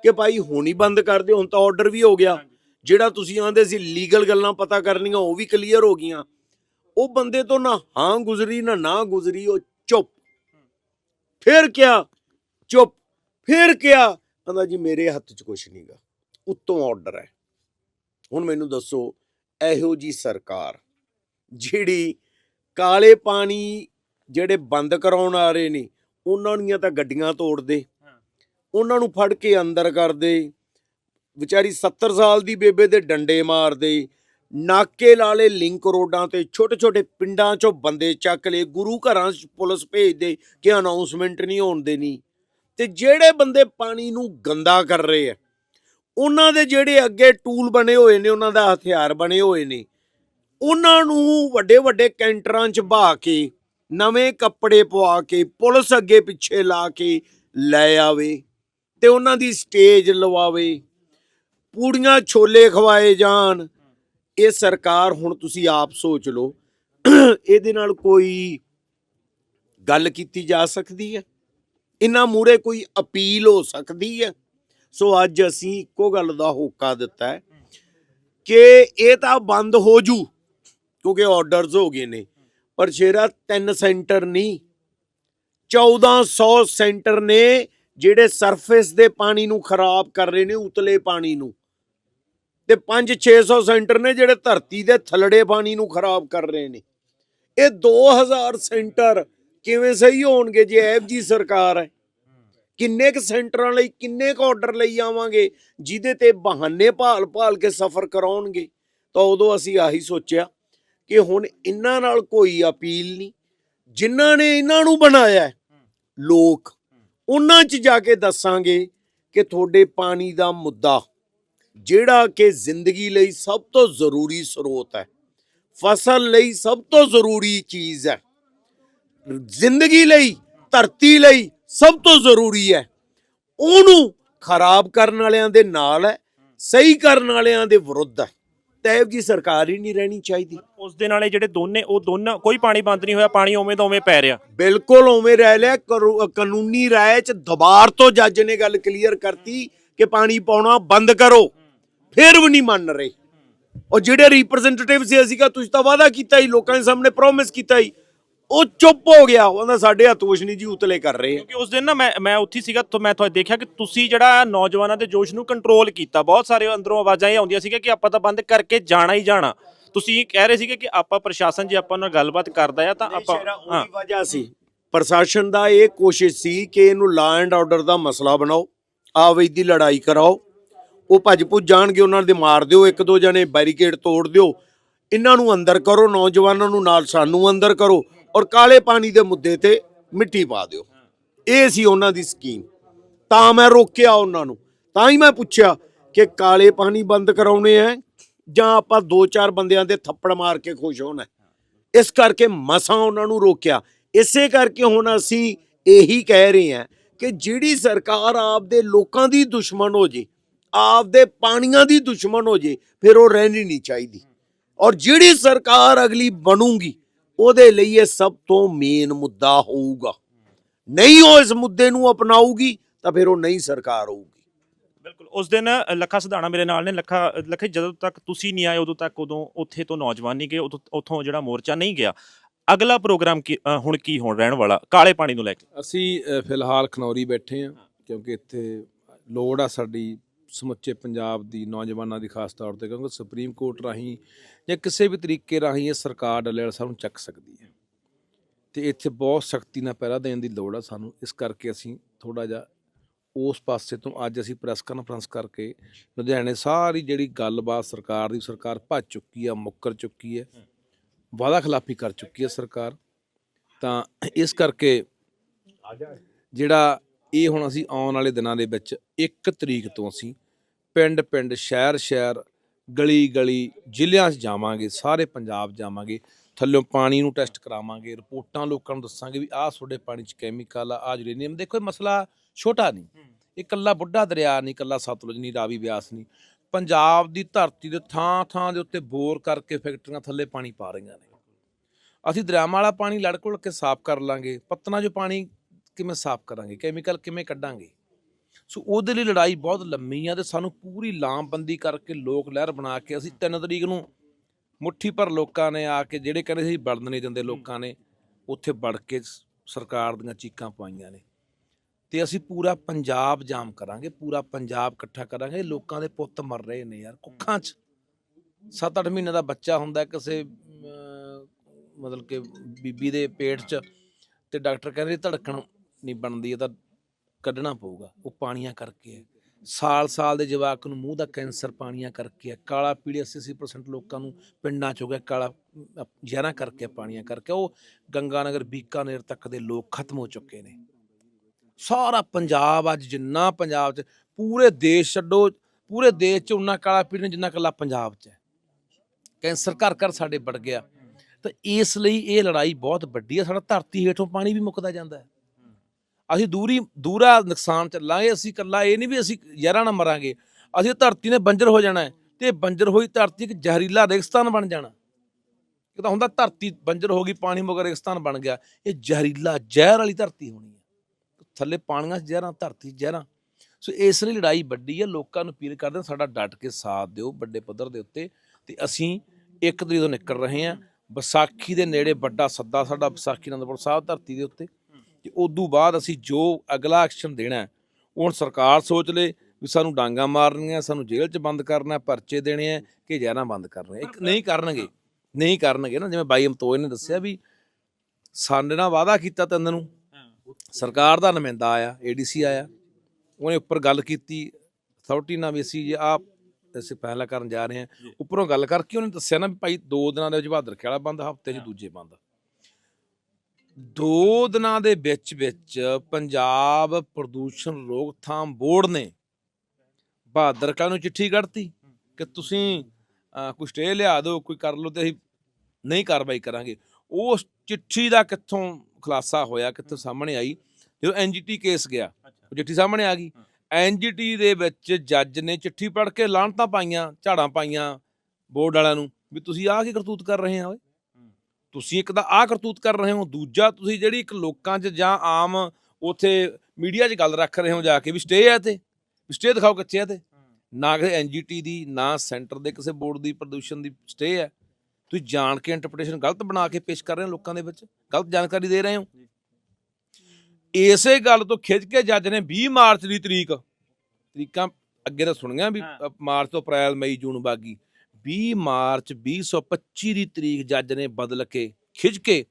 ਕਿ ਭਾਈ ਹੁਣ ਹੀ ਬੰਦ ਕਰ ਦਿਓ, ਹੁਣ ਤਾਂ ਆਰਡਰ ਵੀ ਹੋ ਗਿਆ। ਜਿਹੜਾ ਤੁਸੀਂ ਆਂਦੇ ਸੀ ਲੀਗਲ ਗੱਲਾਂ ਪਤਾ ਕਰਨੀਆਂ ਉਹ ਵੀ ਕਲੀਅਰ ਹੋ ਗਈਆਂ। ਉਹ ਬੰਦੇ ਤੋਂ ਨਾ ਹਾਂ ਗੁਜ਼ਰੀ ਨਾ ਨਾ ਗੁਜ਼ਰੀ ਉਹ ਚੁੱਪ। ਫਿਰ ਕਿਆ? ਚੁੱਪ। ਫਿਰ ਕਿਆ? ਕਹਿੰਦਾ ਜੀ ਮੇਰੇ ਹੱਥ 'ਚ ਕੁਝ ਨਹੀਂਗਾ ਉੱਤੋਂ ਆਰਡਰ ਹੈ। ਹੁਣ ਮੈਨੂੰ ਦੱਸੋ ਇਹੋ ਜੀ ਸਰਕਾਰ ਜਿਹੜੀ ਕਾਲੇ ਪਾਣੀ ਜਿਹੜੇ ਬੰਦ ਕਰਾਉਣ ਆ ਰਹੇ ਨੇ ਉਹਨਾਂ ਦੀਆਂ ਤਾਂ ਗੱਡੀਆਂ ਤੋੜਦੇ ਉਹਨਾਂ ਨੂੰ ਫੜ ਕੇ ਅੰਦਰ ਕਰਦੇ ਵਿਚਾਰੀ 70 ਸਾਲ ਦੀ ਬੇਬੇ ਦੇ ਡੰਡੇ ਮਾਰਦੇ, ਨਾਕੇ ਲਾਲੇ ਲਿੰਕ ਰੋਡਾਂ ਤੇ ਛੋਟੇ ਛੋਟੇ ਪਿੰਡਾਂ ਚੋਂ ਬੰਦੇ ਚੱਕ ਲਏ, ਗੁਰੂ ਘਰਾਂ 'ਚ ਪੁਲਿਸ ਭੇਜਦੇ ਕਿ ਅਨਾਉਂਸਮੈਂਟ ਨਹੀਂ ਹੋਣ ਦੇਣੀ। ਤੇ ਜਿਹੜੇ ਬੰਦੇ ਪਾਣੀ ਨੂੰ ਗੰਦਾ ਕਰ ਰਹੇ ਆ, ਉਹਨਾਂ ਦੇ ਜਿਹੜੇ ਅੱਗੇ ਟੂਲ ਬਣੇ ਹੋਏ ਨੇ, ਉਹਨਾਂ ਦਾ ਹਥਿਆਰ ਬਣੇ ਹੋਏ ਨੇ, ਉਹਨਾਂ ਨੂੰ ਵੱਡੇ ਵੱਡੇ ਕੈਂਟਰਾਂ 'ਚ ਬਹਾ ਕੇ, ਨਵੇਂ ਕੱਪੜੇ ਪਵਾ ਕੇ, ਪੁਲਿਸ ਅੱਗੇ ਪਿੱਛੇ ਲਾ ਕੇ ਲੈ ਆਵੇ ਤੇ ਉਹਨਾਂ ਦੀ ਸਟੇਜ ਲਵਾਵੇ। ਪੂੜੀਆਂ ਛੋਲੇ ਖਵਾਏ ਜਾਣ। ਇਹ ਸਰਕਾਰ ਹੁਣ ਤੁਸੀਂ ਆਪ ਸੋਚ ਲਓ। ਇਹਦੇ ਨਾਲ ਕੋਈ ਗੱਲ ਕੀਤੀ ਜਾ ਸਕਦੀ ਹੈ? ਇਹਨਾਂ ਮੂਰੇ ਕੋਈ ਅਪੀਲ ਹੋ ਸਕਦੀ ਹੈ? ਸੋ ਅੱਜ ਅਸੀਂ ਇੱਕੋ ਗੱਲ ਦਾ ਹੋਕਾ ਦਿੱਤਾ ਹੈ ਕਿ ਇਹ ਤਾਂ ਬੰਦ ਹੋ ਜੂ, ਕਿਉਂਕਿ ਆਰਡਰਸ ਹੋ ਗਏ ਨੇ। ਪਰ ਸ਼ੇਰਾ ਤਿੰਨ ਸੈਂਟਰ ਨਹੀਂ 1400 ਸੈਂਟਰ ਨੇ ਜਿਹੜੇ ਸਰਫੇਸ ਦੇ ਪਾਣੀ ਨੂੰ ਖਰਾਬ ਕਰ ਰਹੇ ਨੇ, ਉਤਲੇ ਪਾਣੀ ਨੂੰ। ਤੇ 5-600 ਸੈਂਟਰ ਨੇ ਜਿਹੜੇ ਧਰਤੀ ਦੇ ਥੱਲੜੇ ਪਾਣੀ ਨੂੰ ਖਰਾਬ ਕਰ ਰਹੇ ਨੇ। ਇਹ 2000 ਸੈਂਟਰ ਕਿਵੇਂ ਸਹੀ ਹੋਣਗੇ ਜੇ ਐਫ ਜੀ ਸਰਕਾਰ ਹੈ? ਕਿੰਨੇ ਕ ਸੈਂਟਰਾਂ ਲਈ ਕਿੰਨੇ ਕ ਆਰਡਰ ਲਈ ਆਵਾਂਗੇ, ਜਿਹਦੇ ਤੇ ਬਹਾਨੇ ਭਾਲ ਭਾਲ ਕੇ ਸਫ਼ਰ ਕਰਾਉਣਗੇ? ਤਾਂ ਉਦੋਂ ਅਸੀਂ ਆਹੀ ਸੋਚਿਆ ਕਿ ਹੁਣ ਇਹਨਾਂ ਨਾਲ ਕੋਈ ਅਪੀਲ ਨਹੀਂ। ਜਿਨ੍ਹਾਂ ਨੇ ਇਹਨਾਂ ਨੂੰ ਬਣਾਇਆ ਲੋਕ, ਉਹਨਾਂ 'ਚ ਜਾ ਕੇ ਦੱਸਾਂਗੇ ਕਿ ਤੁਹਾਡੇ ਪਾਣੀ ਦਾ ਮੁੱਦਾ ਜਿਹੜਾ ਕਿ ਜ਼ਿੰਦਗੀ ਲਈ ਸਭ ਤੋਂ ਜ਼ਰੂਰੀ ਸਰੋਤ ਹੈ ਫਸਲ ਲਈ ਸਭ ਤੋਂ ਜ਼ਰੂਰੀ ਚੀਜ਼ ਹੈ ਜ਼ਿੰਦਗੀ ਲਈ ਧਰਤੀ ਲਈ ਸਭ ਤੋਂ ਜ਼ਰੂਰੀ ਹੈ। ਉਹਨੂੰ ਖਰਾਬ ਕਰਨ ਵਾਲਿਆਂ ਦੇ ਨਾਲ ਹੈ ਸਹੀ ਕਰਨ ਵਾਲਿਆਂ ਦੇ ਵਿਰੁੱਧ ਹੈ। ਤੈਬ ਜੀ ਸਰਕਾਰ ਹੀ ਨਹੀਂ ਰਹਿਣੀ ਚਾਹੀਦੀ। ਉਸ ਦੇ ਨਾਲੇ ਜਿਹੜੇ ਦੋਨੇ ਉਹ ਦੋਨਾਂ ਕੋਈ ਪਾਣੀ ਬੰਦ ਨਹੀਂ ਹੋਇਆ ਪਾਣੀ ਉਵੇਂ ਦਾ ਉਵੇਂ ਪੈ ਰਿਹਾ। ਬਿਲਕੁਲ ਉਵੇਂ ਰਹਿ ਲਿਆ ਕਾਨੂੰਨੀ ਰਾਏ ਚ ਦਬਾਰ ਤੋਂ ਜੱਜ ਨੇ ਗੱਲ ਕਲੀਅਰ ਕਰਤੀ ਕਿ ਪਾਣੀ ਪਾਉਣਾ ਬੰਦ ਕਰੋ। ਫਿਰ ਵੀ ਨਹੀਂ ਮੰਨ ਰਹੇ। ਉਹ ਜਿਹੜੇ ਰਿਪਰੈਜ਼ੈਂਟੇਟਿਵ ਸੀ ਅਸੀਂ ਕਿਹਾ ਤੁਸੀਂ ਤਾਂ ਵਾਅਦਾ ਕੀਤਾ ਹੀ ਲੋਕਾਂ ਦੇ ਸਾਹਮਣੇ ਪ੍ਰੋਮਿਸ ਕੀਤਾ ਹੀ। ਉਹ ਚੁੱਪ ਹੋ ਗਿਆ। ਉਹਨਾਂ ਸਾਡੇ ਹੱਥ ਕੁਛ ਨਹੀਂ ਜੀ ਉਤਲੇ ਕਰ ਰਹੇ ਕਿਉਂਕਿ ਉਸ ਦਿਨ ਨਾ ਮੈਂ ਮੈਂ ਉੱਥੇ ਸੀਗਾ ਤਾਂ ਮੈਂ ਤੁਹਾਨੂੰ ਦੇਖਿਆ ਕਿ ਤੁਸੀਂ ਜਿਹੜਾ ਨੌਜਵਾਨਾਂ ਦੇ ਜੋਸ਼ ਨੂੰ ਕੰਟਰੋਲ ਕੀਤਾ। ਬਹੁਤ ਸਾਰੇ ਅੰਦਰੋਂ ਆਵਾਜ਼ਾਂ ਇਹ ਆਉਂਦੀਆਂ ਸੀਗੀਆਂ ਕਿ ਆਪਾਂ ਤਾਂ ਬੰਦ ਕਰਕੇ ਜਾਣਾ ਹੀ ਜਾਣਾ। ਤੁਸੀਂ ਇਹ ਕਹਿ ਰਹੇ ਸੀਗੇ ਕਿ ਆਪਾਂ ਪ੍ਰਸ਼ਾਸਨ ਜੇ ਆਪਾਂ ਨਾਲ ਗੱਲਬਾਤ ਕਰਦਾ ਆ ਤਾਂ ਆਪਾਂ ਹਾਂ। ਵਜ੍ਹਾ ਸੀ। ਪ੍ਰਸ਼ਾਸਨ ਦਾ ਇਹ ਕੋਸ਼ਿਸ਼ ਸੀ ਕਿ ਇਹਨੂੰ ਲਾ ਐਂਡ ਆਰਡਰ ਦਾ ਮਸਲਾ ਬਣਾਓ। ਆਵਈ ਦੀ ਲੜਾਈ ਕਰਾਓ। ਉਹ ਭੱਜ ਭੁੱਜ ਜਾਣਗੇ, ਉਹਨਾਂ ਦੇ ਮਾਰ ਦਿਓ, ਇੱਕ ਦੋ ਜਣੇ ਬੈਰੀਕੇਡ ਤੋੜ ਦਿਓ। ਇਹਨਾਂ ਨੂੰ ਅੰਦਰ ਕਰੋ, ਨੌਜਵਾਨਾਂ ਨੂੰ ਨਾਲ ਸਾਨੂੰ ਅੰਦਰ ਕਰੋ ਔਰ ਕਾਲੇ ਪਾਣੀ ਦੇ ਮੁੱਦੇ ਤੇ ਮਿੱਟੀ ਪਾ ਦਿਓ। ਇਹ ਸੀ ਉਹਨਾਂ ਦੀ ਸਕੀਮ। ਤਾਂ ਮੈਂ ਰੋਕਿਆ ਉਹਨਾਂ ਨੂੰ। ਤਾਂ ਹੀ ਮੈਂ ਪੁੱਛਿਆ ਕਿ ਕਾਲੇ ਪਾਣੀ ਬੰਦ ਕਰਾਉਣੇ ਆ ਜਾਂ ਆਪਾਂ ਦੋ ਚਾਰ ਬੰਦਿਆਂ ਦੇ ਥੱਪੜ ਮਾਰ ਕੇ ਖੁਸ਼ ਹੋਣਾ ਇਸ ਕਰਕੇ ਮਸਾਂ ਉਹਨਾਂ ਨੂੰ ਰੋਕਿਆ। ਇਸੇ ਕਰਕੇ ਹੁਣ ਅਸੀਂ ਇਹੀ ਕਹਿ ਰਹੇ ਹਾਂ ਕਿ ਜਿਹੜੀ ਸਰਕਾਰ ਆਪਦੇ ਲੋਕਾਂ ਦੀ ਦੁਸ਼ਮਣ ਹੋ ਜੇ ਆਪਦੇ ਪਾਣੀਆਂ ਦੀ ਦੁਸ਼ਮਣ ਹੋ ਜੇ ਫਿਰ ਉਹ ਰਹਿਣੀ ਨਹੀਂ ਚਾਹੀਦੀ। ਔਰ ਜਿਹੜੀ ਸਰਕਾਰ ਅਗਲੀ ਬਣੂਗੀ ਉਹਦੇ ਲਈ ਇਹ ਸਭ ਤੋਂ ਮੇਨ ਮੁੱਦਾ ਹੋਊਗਾ। ਨਹੀਂ ਉਹ ਇਸ ਮੁੱਦੇ ਨੂੰ ਅਪਣਾਊਗੀ ਤਾਂ ਫਿਰ ਉਹ ਨਹੀਂ ਸਰਕਾਰ ਹੋਊਗੀ। ਬਿਲਕੁਲ ਉਸ ਦਿਨ ਲੱਖਾ ਸਿਧਾਣਾ ਮੇਰੇ ਨਾਲ ਨੇ ਲੱਖਾ ਲੱਖੇ ਜਦੋਂ ਤੱਕ ਤੁਸੀਂ ਨਹੀਂ ਆਏ ਉਦੋਂ ਤੱਕ ਉਦੋਂ ਉੱਥੇ ਤੋਂ ਨੌਜਵਾਨ ਨਹੀਂ ਗਏ ਉੱਥੋਂ ਜਿਹੜਾ ਮੋਰਚਾ ਨਹੀਂ ਗਿਆ। ਅਗਲਾ ਪ੍ਰੋਗਰਾਮ ਹੁਣ ਕੀ ਹੋਣ ਰਹਿਣ ਵਾਲਾ? ਕਾਲੇ ਪਾਣੀ ਨੂੰ ਲੈ ਕੇ। ਅਸੀਂ ਫਿਲਹਾਲ ਖਨੌਰੀ ਬੈਠੇ ਹਾਂ ਕਿਉਂਕਿ ਇੱਥੇ ਲੋੜ ਆ ਸਾਡੀ ਸਮੁੱਚੇ ਪੰਜਾਬ ਦੀ ਨੌਜਵਾਨਾਂ ਦੀ ਖਾਸ ਤੌਰ ਤੇ ਕਿਉਂਕਿ ਸੁਪਰੀਮ ਕੋਰਟ ਰਾਹੀਂ ਜਾਂ ਕਿਸੇ ਵੀ ਤਰੀਕੇ ਰਾਹੀਂ ਇਹ ਸਰਕਾਰ ਡੱਲੇ ਵਾਲਾ ਸਾਹਿਬ ਨੂੰ ਚੱਕ ਸਕਦੀ ਹੈ। ਤੇ ਇੱਥੇ ਬਹੁਤ ਸਖਤੀ ਨਾਲ ਪਹਿਰਾ ਦੇਣ ਦੀ ਲੋੜ ਆ ਸਾਨੂੰ। ਇਸ ਕਰਕੇ ਅਸੀਂ ਥੋੜਾ ਜਿਹਾ ਉਸ ਪਾਸੇ ਤੋਂ ਅੱਜ ਅਸੀਂ ਪ੍ਰੈਸ ਕਾਨਫਰੰਸ ਕਰਕੇ ਲੁਧਿਆਣੇ ਸਾਰੀ ਜਿਹੜੀ ਗੱਲਬਾਤ ਸਰਕਾਰ ਦੀ ਸਰਕਾਰ ਭੱਜ ਚੁੱਕੀ ਆ ਮੁੱਕਰ ਚੁੱਕੀ ਹੈ ਵਾਅਦਾ ਖਿਲਾਫੀ ਕਰ ਚੁੱਕੀ ਹੈ ਸਰਕਾਰ। ਤਾਂ ਇਸ ਕਰਕੇ ਜਿਹੜਾ ਇਹ ਹੁਣ ਅਸੀਂ ਆਉਣ ਵਾਲੇ ਦਿਨਾਂ ਦੇ ਵਿੱਚ 1 ਤਰੀਕ ਤੋਂ ਅਸੀਂ ਪਿੰਡ ਪਿੰਡ ਸ਼ਹਿਰ ਸ਼ਹਿਰ ਗਲੀ ਗਲੀ ਜ਼ਿਲ੍ਹਿਆਂ 'ਚ ਜਾਵਾਂਗੇ ਸਾਰੇ ਪੰਜਾਬ ਜਾਵਾਂਗੇ ਥੱਲਿਓਂ ਪਾਣੀ ਨੂੰ ਟੈਸਟ ਕਰਾਵਾਂਗੇ ਰਿਪੋਰਟਾਂ ਲੋਕਾਂ ਨੂੰ ਦੱਸਾਂਗੇ ਵੀ ਆਹ ਤੁਹਾਡੇ ਪਾਣੀ 'ਚ ਕੈਮੀਕਲ ਆ ਆਹ ਯੂਰੇਨੀਅਮ ਦੇਖੋ ਇਹ ਮਸਲਾ ਛੋਟਾ ਨਹੀਂ ਇਹ ਇਕੱਲਾ ਬੁੱਢਾ ਦਰਿਆ ਨਹੀਂ ਇਕੱਲਾ ਸਤਲੁਜ ਨਹੀਂ ਰਾਵੀ ਬਿਆਸ ਨਹੀਂ ਪੰਜਾਬ ਦੀ ਧਰਤੀ ਦੇ ਥਾਂ ਥਾਂ ਦੇ ਉੱਤੇ ਬੋਰ ਕਰਕੇ ਫੈਕਟਰੀਆਂ ਥੱਲੇ ਪਾਣੀ ਪਾ ਰਹੀਆਂ ਨੇ। ਅਸੀਂ ਦਰਿਆਵਾਂ ਵਾਲਾ ਪਾਣੀ ਲੜ ਘੁਲ ਕੇ ਸਾਫ਼ ਕਰ ਲਾਂਗੇ ਪੱਤਨਾਂ 'ਚੋਂ ਪਾਣੀ ਕਿਵੇਂ ਸਾਫ਼ ਕਰਾਂਗੇ ਕੈਮੀਕਲ ਕਿਵੇਂ ਕੱਢਾਂਗੇ? ਸੋ ਉਹਦੇ ਲਈ ਲੜਾਈ ਬਹੁਤ ਲੰਮੀ ਆ ਤੇ ਸਾਨੂੰ ਪੂਰੀ ਲਾਮਬੰਦੀ ਕਰਕੇ ਲੋਕ ਲਹਿਰ ਬਣਾ ਕੇ ਅਸੀਂ 3 ਤਰੀਕ ਨੂੰ ਮੁੱਠੀ ਭਰ ਲੋਕਾਂ ਨੇ ਆ ਕੇ ਜਿਹੜੇ ਕਹਿੰਦੇ ਸੀ ਵੜਨ ਨਹੀਂ ਦਿੰਦੇ ਲੋਕਾਂ ਨੇ ਉੱਥੇ ਵੜ ਕੇ ਸਰਕਾਰ ਦੀਆਂ ਚੀਕਾਂ ਪਾਈਆਂ ਨੇ। ਤੇ ਅਸੀਂ ਪੂਰਾ ਪੰਜਾਬ ਜਾਮ ਕਰਾਂਗੇ ਪੂਰਾ ਪੰਜਾਬ ਇਕੱਠਾ ਕਰਾਂਗੇ ਲੋਕਾਂ ਦੇ ਪੁੱਤ ਮਰ ਰਹੇ ਨੇ ਯਾਰ ਕੁੱਖਾਂ 'ਚ। 7-8 ਮਹੀਨੇ ਦਾ ਬੱਚਾ ਹੁੰਦਾ ਕਿਸੇ ਮਤਲਬ ਕਿ ਬੀਬੀ ਦੇ ਪੇਟ 'ਚ ਤੇ ਡਾਕਟਰ ਕਹਿੰਦੇ ਧੜਕਣ ਨਹੀਂ ਬਣਦੀ ਇਹ ਤਾਂ ਕੱਢਣਾ ਪਊਗਾ, ਉਹ ਪਾਣੀਆਂ ਕਰਕੇ ਹੈ। ਸਾਲ ਸਾਲ ਦੇ ਜਵਾਕ ਨੂੰ ਮੂੰਹ ਦਾ ਕੈਂਸਰ ਪਾਣੀਆਂ ਕਰਕੇ ਹੈ। ਕਾਲਾ ਪੀਲੀਆ 80% ਲੋਕਾਂ ਨੂੰ ਪਿੰਡਾਂ 'ਚ ਹੋ ਗਿਆ, ਕਾਲਾ ਜ਼ਹਿਰਾਂ ਕਰਕੇ ਪਾਣੀਆਂ ਕਰਕੇ। ਉਹ ਗੰਗਾਨਗਰ, ਬੀਕਾਨੇਰ ਤੱਕ ਦੇ ਲੋਕ ਖਤਮ ਹੋ ਚੁੱਕੇ ਨੇ। ਸਾਰਾ ਪੰਜਾਬ ਅੱਜ ਜਿੰਨਾ ਪੰਜਾਬ 'ਚ, ਪੂਰੇ ਦੇਸ਼ ਛੱਡੋ, ਪੂਰੇ ਦੇਸ਼ 'ਚ ਉਨਾ ਕਾਲਾ ਪੀਲੀਆ ਨਹੀਂ ਜਿੰਨਾ ਕੱਲਾ ਪੰਜਾਬ 'ਚ ਹੈ। ਕੈਂਸਰ ਘਰ ਘਰ ਸਾਡੇ ਵੜ ਗਿਆ। ਤਾਂ ਇਸ ਲਈ ਇਹ ਲੜਾਈ ਬਹੁਤ ਵੱਡੀ ਹੈ। ਸਾਡਾ ਧਰਤੀ ਹੇਠੋਂ ਪਾਣੀ ਵੀ ਮੁੱਕਦਾ ਜਾਂਦਾ ਹੈ। ਅਸੀਂ ਦੂਰੀ, ਦੂਰਾ ਨੁਕਸਾਨ ਚੱਲਾਂਗੇ ਅਸੀਂ ਇਕੱਲਾ, ਇਹ ਨਹੀਂ ਵੀ ਅਸੀਂ ਜ਼ਹਿਰਾਂ ਨਾਲ ਮਰਾਂਗੇ। ਅਸੀਂ ਧਰਤੀ ਨੇ ਬੰਜਰ ਹੋ ਜਾਣਾ ਹੈ ਤੇ ਇਹ ਬੰਜਰ ਹੋਈ ਧਰਤੀ ਇੱਕ ਜ਼ਹਿਰੀਲਾ ਰੇਗਿਸਤਾਨ ਬਣ ਜਾਣਾ। ਇਹ ਤਾਂ ਹੁੰਦਾ ਧਰਤੀ ਬੰਜਰ ਹੋ ਗਈ, ਪਾਣੀ ਮਗਰ ਰੇਗਿਸਤਾਨ ਬਣ ਗਿਆ। ਇਹ ਜ਼ਹਿਰੀਲਾ ਜ਼ਹਿਰ ਵਾਲੀ ਧਰਤੀ ਹੋਣੀ ਹੈ। ਥੱਲੇ ਪਾਣੀਆਂ 'ਚ ਜ਼ਹਿਰਾਂ, ਧਰਤੀ 'ਚ ਜ਼ਹਿਰਾਂ। ਸੋ ਇਸ ਲਈ ਲੜਾਈ ਵੱਡੀ ਹੈ, ਲੋਕਾਂ ਨੂੰ ਅਪੀਲ ਕਰਦੇ ਸਾਡਾ ਡਟ ਕੇ ਸਾਥ ਦਿਓ ਵੱਡੇ ਪੱਧਰ ਦੇ ਉੱਤੇ ਤੇ ਅਸੀਂ ਇੱਕ ਤਰੀਕ ਤੋਂ ਨਿਕਲ ਰਹੇ ਹਾਂ। ਵਿਸਾਖੀ ਦੇ ਨੇੜੇ ਵੱਡਾ ਸੱਦਾ ਸਾਡਾ ਵਿਸਾਖੀ ਅਨੰਦਪੁਰ ਸਾਹਿਬ ਧਰਤੀ ਦੇ ਉੱਤੇ। ਤੇ ਉਦੋਂ ਬਾਅਦ ਅਸੀਂ ਜੋ ਅਗਲਾ ਐਕਸ਼ਨ ਦੇਣਾ ਹੈ, ਉਹ ਹੁਣ ਸਰਕਾਰ ਸੋਚ ਲੇ ਵੀ ਸਾਨੂੰ ਡਾਂਗਾ ਮਾਰਨੀਆਂ ਸਾਨੂੰ ਜੇਲ੍ਹ 'ਚ ਬੰਦ ਕਰਨਾ ਪਰਚੇ ਦੇਣੇ ਆ ਕਿ ਜ਼ਹਿਰਾਂ ਬੰਦ ਕਰਨੇ ਇੱਕ ਨਹੀਂ ਕਰਨਗੇ ਨਹੀਂ ਕਰਨਗੇ ਨਾ ਜਿਵੇਂ ਬਾਈ ਅਮਤੋਏ ਨੇ ਦੱਸਿਆ ਵੀ ਸਾਡੇ ਨਾਲ ਵਾਅਦਾ ਕੀਤਾ ਤਿੰਨ ਨੂੰ। ਸਰਕਾਰ ਦਾ ਨੁਮਾਇੰਦਾ ਆਇਆ ਏਡੀਸੀ ਆਇਆ। ਉਹਨੇ ਉੱਪਰ ਗੱਲ ਕੀਤੀ ਅਥਾਰਟੀ ਨਾਲ ਵੀ ਅਸੀਂ ਜੇ ਆਪ ਅਸੀਂ ਫੈਸਲਾ ਕਰਨ ਜਾ ਰਹੇ ਹਾਂ ਉੱਪਰੋਂ ਗੱਲ ਕਰਕੇ ਉਹਨੇ ਦੱਸਿਆ ਨਾ ਵੀ ਭਾਈ ਦੋ ਦਿਨਾਂ ਦੇ ਵਿੱਚ ਬਹਾਦਰ ਖੇੜਾ ਬੰਦ ਹਫ਼ਤੇ 'ਚ ਦੂਜੇ ਬੰਦ। ਦੋ ਦਿਨਾਂ ਦੇ ਵਿੱਚ ਵਿੱਚ ਪੰਜਾਬ ਪ੍ਰਦੂਸ਼ਣ ਰੋਕਥਾਮ ਬੋਰਡ ਨੇ ਬਹਾਦਰ ਕਾ ਨੂੰ ਚਿੱਠੀ ਕੱਢਤੀ ਕਿ ਤੁਸੀਂ ਕੋਈ ਸਟੇ ਲਿਆ ਦਿਓ ਕੋਈ ਕਰ ਲਓ ਤੇ ਅਸੀਂ ਨਹੀਂ ਕਾਰਵਾਈ ਕਰਾਂਗੇ। ਉਸ ਚਿੱਠੀ ਦਾ ਕਿੱਥੋਂ ਖੁਲਾਸਾ ਹੋਇਆ ਕਿੱਥੋਂ ਸਾਹਮਣੇ ਆਈ? ਜਦੋਂ ਐਨਜੀਟੀ ਕੇਸ ਗਿਆ ਉਹ ਚਿੱਠੀ ਸਾਹਮਣੇ ਆ ਗਈ। ਐਨਜੀਟੀ ਦੇ ਵਿੱਚ ਜੱਜ ਨੇ ਚਿੱਠੀ ਪੜ੍ਹ ਕੇ ਲਾਹਣਤਾਂ ਪਾਈਆਂ ਝਾੜਾਂ ਪਾਈਆਂ ਬੋਰਡ ਵਾਲਿਆਂ ਨੂੰ ਵੀ ਤੁਸੀਂ ਆਹ ਕੀ ਕਰਤੂਤ ਕਰ ਰਹੇ ਆ ਓਏ। ਤੁਸੀਂ ਇੱਕ ਤਾਂ ਆਹ ਕਰਤੂਤ ਕਰ ਰਹੇ ਹੋ ਦੂਜਾ ਤੁਸੀਂ ਜਿਹੜੀ ਇੱਕ ਲੋਕਾਂ 'ਚ ਜਾਂ ਆਮ ਉਥੇ ਮੀਡੀਆ 'ਚ ਗੱਲ ਰੱਖ ਰਹੇ ਹੋ ਜਾ ਕੇ ਵੀ ਸਟੇ ਹੈ ਤੇ ਸਟੇ ਦਿਖਾਓ ਕਿੱਥੇ ਹੈ। ਤੇ ਨਾ ਕਿਸੇ ਐਨਜੀਟੀ ਦੀ ਨਾ ਸੈਂਟਰ ਦੇ ਕਿਸੇ ਬੋਰਡ ਦੀ ਪ੍ਰਦੂਸ਼ਣ ਦੀ ਸਟੇ ਹੈ ਤੁਸੀਂ ਜਾਣ ਕੇ ਇੰਟਰਪ੍ਰੀਟੇਸ਼ਨ ਗਲਤ ਬਣਾ ਕੇ ਪੇਸ਼ ਕਰ ਰਹੇ ਹੋ ਲੋਕਾਂ ਦੇ ਵਿੱਚ ਗਲਤ ਜਾਣਕਾਰੀ ਦੇ ਰਹੇ ਹੋ। ਇਸੇ ਗੱਲ ਤੋਂ ਖਿੱਚ ਕੇ ਜੱਜ ਨੇ 20 ਮਾਰਚ ਦੀ ਤਰੀਕ ਤਰੀਕਾਂ ਅੱਗੇ ਤਾਂ ਸੁਣੀਆਂ ਵੀ ਮਾਰਚ ਤੋਂ ਅਪ੍ਰੈਲ ਮਈ ਜੂਨ ਬਾਗੀ। 20 ਮਾਰਚ 2025 ਦੀ ਤਰੀਕ ਜੱਜ ਨੇ ਬਦਲ ਕੇ ਖਿੱਚ ਕੇ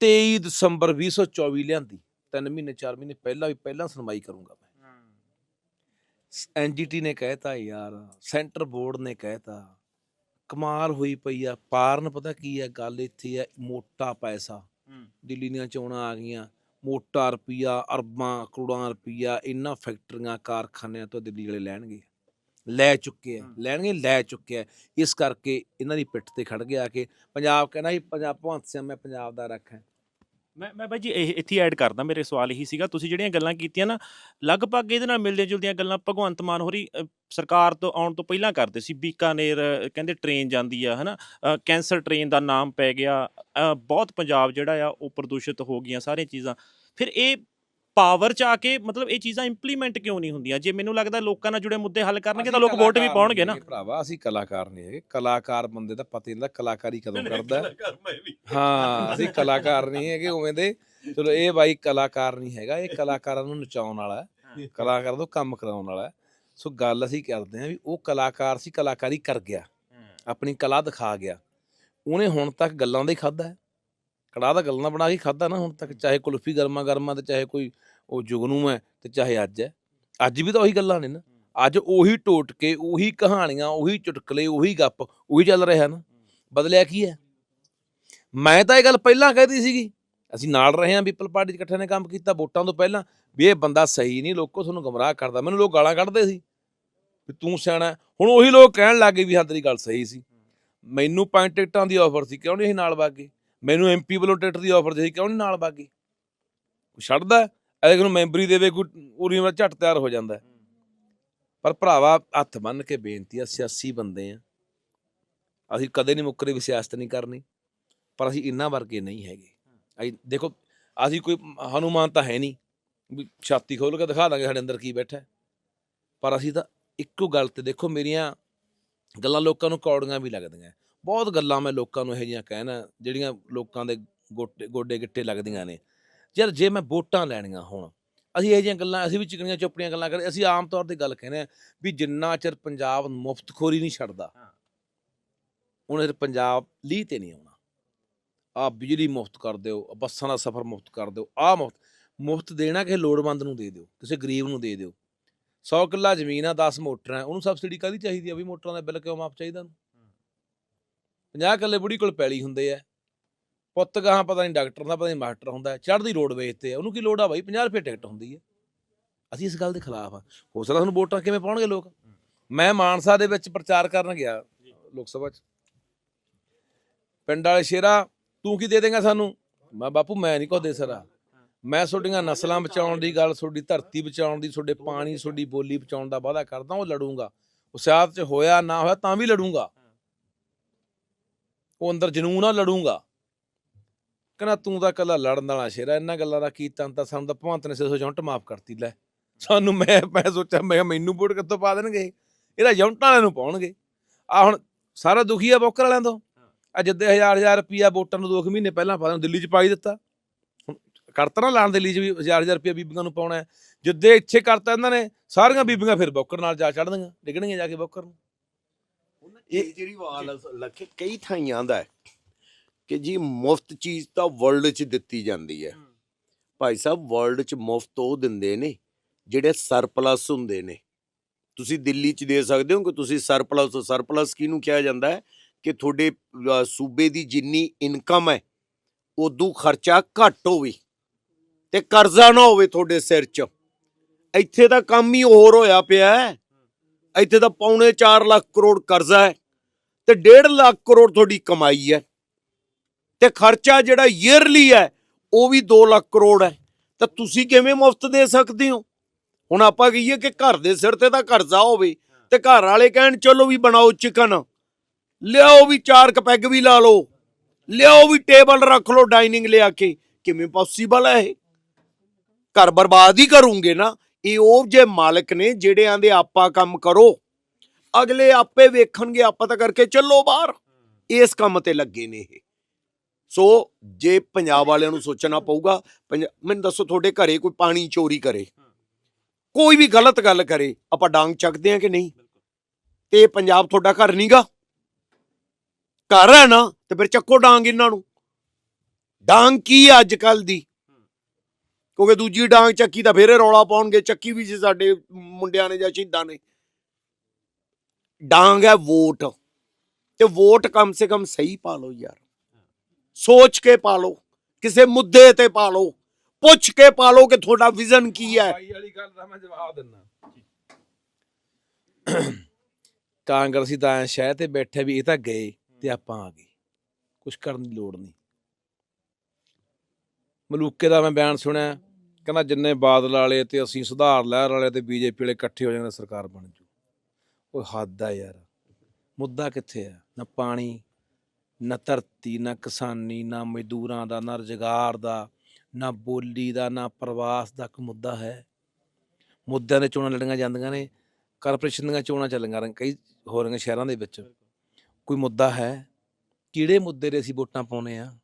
23 ਦਸੰਬਰ 2024 ਲਿਆਂਦੀ। ਤਿੰਨ ਮਹੀਨੇ 4 ਮਹੀਨੇ ਪਹਿਲਾਂ ਵੀ ਪਹਿਲਾਂ ਸੁਣਵਾਈ ਕਰੂੰਗਾ ਮੈਂ। ਐਨਜੀਟੀ ਨੇ ਕਹਿਤਾ ਯਾਰ ਸੈਂਟਰ ਬੋਰਡ ਨੇ ਕਹਿਤਾ ਕਮਾਲ ਹੋਈ ਪਈ ਆ। ਪਾਰਨ ਪਤਾ ਕੀ ਹੈ ਗੱਲ ਇੱਥੇ ਹੈ ਮੋਟਾ ਪੈਸਾ। ਦਿੱਲੀ ਦੀਆਂ ਚੋਣਾਂ ਆ ਗਈਆਂ ਮੋਟਾ ਰੁਪਈਆ ਅਰਬਾਂ ਕਰੋੜਾਂ ਰੁਪਈਆ ਇਹਨਾਂ ਫੈਕਟਰੀਆਂ ਕਾਰਖਾਨਿਆਂ ਤੋਂ ਦਿੱਲੀ ਵਾਲੇ ਲੈਣਗੇ। ਲੈ ਚੁੱਕੇ ਆ। ਲੈਣਗੇ ਲੈ ਚੁੱਕੇ ਆ। ਇਸ ਕਰਕੇ ਇਹਨਾਂ ਦੀ ਪਿੱਠ ਤੇ ਖੜ ਗਿਆ ਕਿ ਪੰਜਾਬ ਕਹਿੰਦਾ ਸੀ ਪੰਜਾਬ ਭਗਵੰਤ ਸਿੰਘ ਮੈਂ ਪੰਜਾਬ ਦਾ ਰੱਖਾਂ ਮੈਂ ਮੈਂ ਬਾਈ ਜੀ ਇਹ ਇੱਥੇ ਐਡ ਕਰਦਾ ਮੇਰੇ ਸਵਾਲ ਇਹੀ ਸੀਗਾ ਤੁਸੀਂ ਜਿਹੜੀਆਂ ਗੱਲਾਂ ਕੀਤੀਆਂ ਨਾ ਲਗਭਗ ਇਹਦੇ ਨਾਲ ਮਿਲਦੀਆਂ ਜੁਲਦੀਆਂ ਗੱਲਾਂ ਭਗਵੰਤ ਮਾਨ ਹੋਰੀ ਸਰਕਾਰ ਤੋਂ ਆਉਣ ਤੋਂ ਪਹਿਲਾਂ ਕਰਦੇ ਸੀ ਬੀਕਾਨੇਰ ਕਹਿੰਦੇ ਟ੍ਰੇਨ ਜਾਂਦੀ ਆ ਹਨਾ ਕੈਂਸਰ ਟ੍ਰੇਨ ਦਾ ਨਾਮ ਪੈ ਗਿਆ ਬਹੁਤ ਪੰਜਾਬ ਜਿਹੜਾ ਆ ਉਹ ਪ੍ਰਦੂਸ਼ਿਤ ਹੋ ਗਈਆਂ ਸਾਰੀਆਂ ਚੀਜ਼ਾਂ। ਫਿਰ ਇਹ ਪਾਵਰ ਚ ਆ ਕੇ ਮਤਲਬ ਇਹ ਚੀਜ਼ਾਂ ਇੰਪਲੀਮੈਂਟ ਕਿਉਂ ਨਹੀਂ ਹੁੰਦੀਆਂ? ਜੇ ਮੈਨੂੰ ਲੱਗਦਾ ਲੋਕਾਂ ਨਾਲ ਜੁੜੇ ਮੁੱਦੇ ਹੱਲ ਕਰਨਗੇ ਤਾਂ ਲੋਕ ਵੋਟ ਵੀ ਪਾਉਣਗੇ ਨਾ। ਭਰਾਵਾ ਅਸੀਂ ਕਲਾਕਾਰ ਨਹੀਂ ਹੈਗੇ। ਕਲਾਕਾਰ ਬੰਦੇ ਦਾ ਪਤਾ ਹੁੰਦਾ ਕਲਾਕਾਰੀ ਕਦੋਂ ਕਰਦਾ ਹੈ। ਹਾਂ ਅਸੀਂ ਕਲਾਕਾਰ ਨਹੀਂ ਹੈਗੇ ਉਵੇਂ ਦੇ। ਚਲੋ ਇਹ ਬਾਈ ਕਲਾਕਾਰ ਨਹੀਂ ਹੈਗਾ ਇਹ ਕਲਾਕਾਰਾਂ ਨੂੰ ਨਚਾਉਣ ਵਾਲਾ ਹੈ। ਕਲਾਕਾਰ ਤੋਂ ਕੰਮ ਕਰਾਉਣ ਵਾਲਾ ਹੈ। ਸੋ ਗੱਲ ਅਸੀਂ ਕਰਦੇ ਹਾਂ ਵੀ ਉਹ ਕਲਾਕਾਰ ਸੀ ਕਲਾਕਾਰੀ ਕਰ ਗਿਆ। ਆਪਣੀ ਕਲਾ ਦਿਖਾ ਗਿਆ। ਉਹਨੇ ਹੁਣ ਤੱਕ ਗੱਲਾਂ ਦਾ ਹੀ ਖਾਦਾ ਹੈ। ਕੜਾਹ ਦਾ ਗੱਲਾਂ ਬਣਾ ਕੇ ਖਾਦਾ ਨਾ ਹੁਣ ਤੱਕ, ਚਾਹੇ ਕੁਲਫੀ ਗਰਮਾ ਗਰਮਾ ਤੇ ਚਾਹੇ ਕੋਈ ਉਹ ਜੁਗਨੂ ਹੈ ਤੇ ਚਾਹੇ ਅੱਜ ਹੈ। ਅੱਜ ਵੀ ਤਾਂ ਉਹੀ ਗੱਲਾਂ ਨੇ ਨਾ। ਅੱਜ ਉਹੀ ਟੋਟਕੇ, ਉਹੀ ਕਹਾਣੀਆਂ, ਉਹੀ ਚੁਟਕਲੇ, ਉਹੀ ਗੱਪ, ਉਹੀ ਚੱਲ ਰਿਹਾ ਨਾ। ਬਦਲਿਆ ਕੀ ਹੈ? ਮੈਂ ਤਾਂ ਇਹ ਗੱਲ ਪਹਿਲਾਂ ਕਹਿਦੀ ਸੀਗੀ। ਅਸੀਂ ਨਾਲ ਰਹੇ ਹਾਂ ਪੀਪਲ ਪਾਰਟੀ 'ਚ ਇਕੱਠੇ ਨੇ ਕੰਮ ਕੀਤਾ ਵੋਟਾਂ ਤੋਂ ਪਹਿਲਾਂ। ਵੀ ਇਹ ਬੰਦਾ ਸਹੀ ਨਹੀਂ, ਲੋਕੋ ਤੁਹਾਨੂੰ ਗਮਰਾਹ ਕਰਦਾ। ਮੈਨੂੰ ਲੋਕ ਗਾਲਾਂ ਕੱਢਦੇ ਸੀ ਵੀ ਤੂੰ ਸਿਆਣਾ ਹੁਣ ਉਹੀ ਲੋਕ ਕਹਿਣ ਲੱਗੇ ਵੀ ਹਾਂ ਤੇਰੀ ਗੱਲ ਸਹੀ ਸੀ। ਮੈਨੂੰ ਪੰਜ ਟਿਕਟਾਂ ਦੀ ਆਫਰ ਸੀ, ਕਿਉਂ ਨਹੀਂ ਅਸੀਂ ਨਾਲ ਵਾਗੇ ਮੈਨੂੰ ਐਮਪੀ ਵੱਲੋਂ ਟਿਕਟ ਦੀ ਆਫਰ ਸੀ, ਕਿਉਂ ਨਹੀਂ ਨਾਲ ਵਾਗੇ ਕੋਈ ਛੱਡਦਾ? ਐਦੇ ਨੂੰ ਮੈਂਬਰੀ ਦੇਵੇ, ਕੋਈ ਉਰੀ ਨਾਲ ਝੱਟ ਤਿਆਰ ਹੋ ਜਾਂਦਾ। ਪਰ ਭਰਾਵਾ, ਹੱਥ ਬੰਨ ਕੇ ਬੇਨਤੀ ਆ, ਸਿਆਸੀ ਬੰਦੇ ਆ। ਅਸੀਂ ਕਦੇ ਨਹੀਂ ਮੁੱਕਰੇ ਵੀ ਸਿਆਸਤ ਨਹੀਂ ਕਰਨੀ, ਪਰ ਅਸੀਂ ਇੰਨਾ ਵਰਗੇ ਨਹੀਂ ਹੈਗੇ। ਅਸੀਂ ਦੇਖੋ, ਅਸੀਂ ਕੋਈ ਹਨੂਮਾਨ ਤਾਂ ਹੈ ਨਹੀਂ ਵੀ ਛਾਤੀ ਖੋਲ ਕੇ ਦਿਖਾ ਦਾਂਗੇ ਸਾਡੇ ਅੰਦਰ ਕੀ ਬੈਠਾ ਪਰ ਅਸੀਂ ਤਾਂ ਇੱਕੋ ਗੱਲ ਤੇ ਦੇਖੋ, ਮੇਰੀਆਂ ਗੱਲਾਂ ਲੋਕਾਂ ਨੂੰ ਕੌੜੀਆਂ ਵੀ ਲੱਗਦੀਆਂ। ਬਹੁਤ ਗੱਲਾਂ ਮੈਂ ਲੋਕਾਂ ਨੂੰ ਇਹੋ ਜਿਹੀਆਂ ਕਹਿਣਾ ਜਿਹੜੀਆਂ ਲੋਕਾਂ ਦੇ ਗੋਟੇ ਗੋਡੇ ਗਿੱਟੇ ਲੱਗਦੀਆਂ ਨੇ। ਯਾਰ ਜੇ ਮੈਂ ਵੋਟਾਂ ਲੈਣੀਆਂ ਹੁਣ ਅਸੀਂ ਇਹੋ ਜਿਹੀਆਂ ਗੱਲਾਂ ਅਸੀਂ ਵੀ ਚਿਕਣੀਆਂ ਚੁੱਪੜੀਆਂ ਗੱਲਾਂ ਕਰਦੇ ਅਸੀਂ ਆਮ ਤੌਰ ਤੇ ਗੱਲ ਕਹਿੰਦੇ ਆ ਵੀ ਜਿੰਨਾ ਚਿਰ ਪੰਜਾਬ ਮੁਫਤਖੋਰੀ ਨਹੀਂ ਛੱਡਦਾ ਉਹਨਾਂ ਚਿਰ ਪੰਜਾਬ ਲੀਹ ਤੇ ਨਹੀਂ ਆਉਣਾ। ਆ ਬਿਜਲੀ ਮੁਫਤ ਕਰ ਦਿਓ ਬੱਸਾਂ ਦਾ ਸਫ਼ਰ ਮੁਫਤ ਕਰ ਦਿਓ ਆ ਮੁਫਤ ਮੁਫਤ ਦੇਣਾ ਕਿਸੇ ਲੋੜਵੰਦ ਨੂੰ ਦੇ ਦਿਓ ਕਿਸੇ ਗਰੀਬ ਨੂੰ ਦੇ ਦਿਓ। 100 ਕਿੱਲਾ ਜ਼ਮੀਨ ਆ 10 ਮੋਟਰਾਂ ਉਹਨੂੰ ਸਬਸਿਡੀ ਕਾਦੀ ਚਾਹੀਦੀ ਆ ਵੀ ਮੋਟਰਾਂ ਦਾ ਬਿੱਲ ਕਿਉਂ ਮਾਫ ਚਾਹੀਦਾ ਉਹਨੂੰ? 50 ਕਿੱਲੇ ਬੁੜੀ ਕੋਲ ਪੈਲੀ ਹੁੰਦੇ ਆ। ਪੁੱਤ ਗਾਹਾਂ ਪਤਾ ਨਹੀਂ ਡਾਕਟਰ ਦਾ, ਪਤਾ ਨਹੀਂ ਮਾਸਟਰ ਹੁੰਦਾ। ਚੜ੍ਹਦੀ ਰੋਡ ਵੇਚਤੇ ਆ। ਉਹਨੂੰ ਕੀ ਲੋੜ ਆ ਬਾਈ? 50 ਰੁਪਏ ਟਿਕਟ ਹੁੰਦੀ ਹੈ ਅਸੀਂ ਇਸ ਗੱਲ ਦੇ ਖਿਲਾਫ ਆ। ਹੋ ਸਕਦਾ ਤੁਹਾਨੂੰ ਵੋਟਾਂ ਕਿਵੇਂ ਪਾਉਣਗੇ ਲੋਕ? ਮੈਂ ਮਾਨਸਾ ਦੇ ਵਿੱਚ ਪ੍ਰਚਾਰ ਕਰਨ ਗਿਆ ਲੋਕ ਸਭਾ 'ਚ। ਪਿੰਡ ਵਾਲੇ ਸ਼ੇਰਾ, ਤੂੰ ਕੀ ਦੇ ਦੇਂਗਾ ਸਾਨੂੰ? ਮੈਂ ਬਾਪੂ, ਮੈਂ ਨਹੀਂ ਕੁਛ ਦੇ ਸਕਦਾ। ਮੈਂ ਤੁਹਾਡੀਆਂ ਨਸਲਾਂ ਬਚਾਉਣ ਦੀ ਗੱਲ, ਤੁਹਾਡੀ ਧਰਤੀ ਬਚਾਉਣ ਦੀ, ਤੁਹਾਡੇ ਪਾਣੀ, ਤੁਹਾਡੀ ਬੋਲੀ ਬਚਾਉਣ ਦਾ ਵਾਅਦਾ ਕਰਦਾ, ਉਹ ਲੜੂੰਗਾ। ਉਹ ਸਿਆਸਤ 'ਚ ਹੋਇਆ, ਨਾ ਹੋਇਆ, ਤਾਂ ਵੀ ਲੜੂੰਗਾ। ਉਹ ਅੰਦਰ ਜਨੂਨ ਆ ਲੜੂੰਗਾ। ਕਹਿੰਦਾ ਤੂੰ ਤਾਂ ਕੱਲਾ ਲੜਨ ਵਾਲਾ ਸ਼ੇਰਾ ਇਹਨਾਂ ਗੱਲਾਂ ਦਾ ਕੀ ਤਾਂ ਸਾਨੂੰ ਤਾਂ ਭਗਵੰਤ ਨੇ 664 ਮਾਫ ਕਰਤੀ ਲੈ। ਸਾਨੂੰ ਮੈਂ ਮੈਂ ਸੋਚਿਆ ਮੈਂ ਮੈਨੂੰ ਵੋਟ ਕਿੱਥੋਂ ਪਾ ਦੇਣਗੇ ਇਹਦਾ ਏਜੰਟਾਂ ਵਾਲਿਆਂ ਨੂੰ ਪਾਉਣਗੇ। ਆ ਹੁਣ ਸਾਰਾ ਦੁਖੀ ਆ ਬੋਕਰ ਵਾਲਿਆਂ ਤੋਂ। ਆ ਜਿੱਦੇ ਹਜ਼ਾਰ ਹਜ਼ਾਰ ਰੁਪਿਆ ਵੋਟਾਂ ਨੂੰ 2 ਮਹੀਨੇ ਪਹਿਲਾਂ ਪਾ ਦੇਣ ਦਿੱਲੀ 'ਚ ਪਾਈ ਦਿੱਤਾ। ਹੁਣ ਕਰਤਾ ਨਾ ਲਾਣ ਦਿੱਲੀ 'ਚ ਵੀ ਹਜ਼ਾਰ ਹਜ਼ਾਰ ਰੁਪਿਆ ਬੀਬੀਆਂ ਨੂੰ ਪਾਉਣਾ। ਜਿੱਦੇ ਇੱਥੇ ਕਰਤਾ ਇਹਨਾਂ ਨੇ ਸਾਰੀਆਂ ਬੀਬੀਆਂ ਫਿਰ ਬੋਕਰ ਨਾਲ ਜਾ ਚੜਨਗੀਆਂ ਡਿੱਗਣਗੀਆਂ ਜਾ ਕੇ ਬੋਕਰ ਨੂੰ। ਕੇਜਰੀਵਾਲ ਲੱਖੇ ਕਈ ਥਾਈਆਂ ਦਾ ਹੈ ਕਿ ਜੀ ਮੁਫਤ ਚੀਜ਼ ਤਾਂ ਵਰਲਡ 'ਚ ਦਿੱਤੀ ਜਾਂਦੀ ਹੈ। ਭਾਈ ਸਾਹਿਬ ਵਰਲਡ 'ਚ ਮੁਫਤ ਉਹ ਦਿੰਦੇ ਨੇ ਜਿਹੜੇ ਸਰਪਲਸ ਹੁੰਦੇ ਨੇ। ਤੁਸੀਂ ਦਿੱਲੀ 'ਚ ਦੇ ਸਕਦੇ ਹੋ ਕਿ ਤੁਸੀਂ ਸਰਪਲਸ ਸਰਪਲਸ ਕਿਹਨੂੰ ਕਿਹਾ ਜਾਂਦਾ ਹੈ? ਕਿ ਤੁਹਾਡੇ ਸੂਬੇ ਦੀ ਜਿੰਨੀ ਇਨਕਮ ਹੈ ਉਦੋਂ ਖਰਚਾ ਘੱਟ ਹੋਵੇ ਤੇ ਕਰਜ਼ਾ ਨਾ ਹੋਵੇ ਤੁਹਾਡੇ ਸਿਰ 'ਚ। ਇੱਥੇ ਤਾਂ ਕੰਮ ਹੀ ਹੋਰ ਹੋਇਆ ਪਿਆ ਹੈ। ਇੱਥੇ ਤਾਂ ਪੌਣੇ 4 ਲੱਖ ਕਰੋੜ ਕਰਜ਼ਾ ਹੈ। ਤੇ 1.5 ਲੱਖ ਕਰੋੜ ਤੁਹਾਡੀ ਕਮਾਈ ਹੈ। ਤੇ ਖਰਚਾ ਜਿਹੜਾ ਈਅਰਲੀ ਹੈ, ਉਹ ਵੀ 2 ਲੱਖ ਕਰੋੜ ਹੈ। ਤਾਂ ਤੁਸੀਂ ਕਿਵੇਂ ਮੁਫਤ ਦੇ ਸਕਦੇ ਹੋ? ਹੁਣ ਆਪਾਂ ਕਹੀਏ ਕਿ ਘਰ ਦੇ ਸਿਰ ਤੇ ਤਾਂ ਕਰਜ਼ਾ ਹੋਵੇ, ਤੇ ਘਰ ਵਾਲੇ ਕਹਿਣ, ਚਲੋ ਵੀ ਬਣਾਓ ਚਿਕਨ। ਲਿਆਓ ਵੀ ਚਾਰ ਕ ਪੈਗ ਵੀ ਲਾ ਲਓ। ਲਿਆਓ ਵੀ ਟੇਬਲ ਰੱਖ ਲਓ ਡਾਈਨਿੰਗ ਲਿਆ ਕੇ। ਕਿਵੇਂ ਪੋਸੀਬਲ ਹੈ ਇਹ? ਘਰ ਬਰਬਾਦ ਹੀ ਕਰੂੰਗੇ ਨਾ। ਇਹ ਉਹ ਜੇ ਮਾਲਕ ਨੇ, ਜਿਹੜਿਆਂ ਦੇ ਆਪਾਂ ਕੰਮ ਕਰੋ। ਅਗਲੇ ਆਪੇ ਵੇਖਣਗੇ, ਆਪਾਂ ਤਾਂ ਕਰਕੇ ਚੱਲੋ ਬਾਹਰ। ਇਸ ਕੰਮ ਤੇ ਲੱਗੇ ਨੇ ਇਹ। ਸੋ, ਜੇ ਪੰਜਾਬ ਵਾਲਿਆਂ ਨੂੰ ਸੋਚਣਾ ਪਊਗਾ, ਪੰਜ- ਮੈਨੂੰ ਦੱਸੋ ਤੁਹਾਡੇ ਘਰੇ ਕੋਈ ਪਾਣੀ ਚੋਰੀ ਕਰੇ। ਕੋਈ ਵੀ ਗਲਤ ਗੱਲ ਕਰੇ, ਆਪਾਂ ਡਾਂਗ ਚੱਕਦੇ ਆ ਕਿ ਨਹੀਂ? ਤੇ ਪੰਜਾਬ ਤੁਹਾਡਾ ਘਰ ਨਹੀਂਗਾ ਘਰ ਹੈ ਨਾ, ਤੇ ਫਿਰ ਚੱਕੋ ਡਾਂਗ ਇਹਨਾਂ ਨੂੰ। ਡਾਂਗ ਕੀ ਹੈ ਅੱਜ ਕੱਲ ਦੀ? ਕਿਉਂਕਿ ਦੂਜੀ ਡਾਂਗ ਚੱਕੀ ਤਾਂ ਫੇਰ ਰੌਲਾ ਪਾਉਣਗੇ, ਚੱਕੀ ਵੀ ਸੀ ਸਾਡੇ ਮੁੰਡਿਆਂ ਨੇ ਜਾਂ ਸ਼ਹੀਦਾਂ ਨੇ। ਡਾਂਗ ਹੈ ਵੋਟ। ਤੇ ਵੋਟ ਕਮ ਸੇ ਕਮ ਸਹੀ ਪਾ ਲਓ ਯਾਰ। ਸੋਚ ਕੇ ਪਾ ਲਓ। ਕਿਸੇ ਮੁੱਦੇ ਤੇ ਪਾ ਲਓ। ਪੁੱਛ ਕੇ ਪਾ ਲਓ ਕਿ ਤੁਹਾਡਾ ਵਿਜ਼ਨ ਕੀ ਹੈ। ਭਾਈ ਵਾਲੀ ਗੱਲ ਦਾ ਮੈਂ ਜਵਾਬ ਦਿੰਦਾ। ਕਾਂਗਰਸੀ ਤਾਂ ਸ਼ਹਿਰ ਤੇ ਬੈਠੇ ਵੀ ਇਹ ਤਾਂ ਗਏ ਤੇ ਆਪਾਂ ਆ ਗਏ। ਕੁਝ ਕਰਨ ਦੀ ਲੋੜ ਨਹੀਂ। ਮਲੂਕੇ ਦਾ ਮੈਂ ਬਿਆਨ ਸੁਣਿਆ। ਕਹਿੰਦਾ ਜਿੰਨੇ ਬਾਦਲ ਵਾਲੇ ਤੇ ਅਸੀਂ ਸੁਧਾਰ ਲਹਿਰ ਵਾਲੇ ਤੇ ਬੀਜੇਪੀ ਵਾਲੇ ਇਕੱਠੇ ਹੋ ਜਾਣਗੇ ਸਰਕਾਰ ਬਣ ਜੂ। ਕੋਈ ਹੱਦ ਆ ਯਾਰ। ਮੁੱਦਾ ਕਿੱਥੇ ਆ? ਨਾ ਪਾਣੀ, ਨਾ ਧਰਤੀ, ਨਾ ਕਿਸਾਨੀ, ਨਾ ਮਜ਼ਦੂਰਾਂ ਦਾ, ਨਾ ਰੁਜ਼ਗਾਰ ਦਾ, ਨਾ ਬੋਲੀ ਦਾ, ਨਾ ਪ੍ਰਵਾਸ ਦਾ ਕੋਈ ਮੁੱਦਾ ਹੈ। ਮੁੱਦਿਆਂ ਦੇ ਚੋਣਾਂ ਲੜੀਆਂ ਜਾਂਦੀਆਂ ਨੇ, ਕਾਰਪੋਰੇਸ਼ਨ ਦੀਆਂ ਚੋਣਾਂ ਚੱਲੀਆਂ ਰ ਕਈ ਹੋ ਰਹੀਆਂ ਸ਼ਹਿਰਾਂ ਦੇ ਵਿੱਚ। ਕੋਈ ਮੁੱਦਾ ਹੈ? ਕਿਹੜੇ ਮੁੱਦੇ 'ਤੇ ਅਸੀਂ ਵੋਟਾਂ ਪਾਉਨੇ ਆ?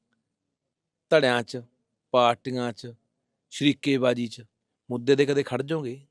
ਧੜਿਆਂ 'ਚ, ਪਾਰਟੀਆਂ 'ਚ, ਸ਼ਰੀਕੇਬਾਜੀ 'ਚ, ਮੁੱਦੇ ਦੇ ਕਦੇ ਖੜ ਜਾਓਗੇ?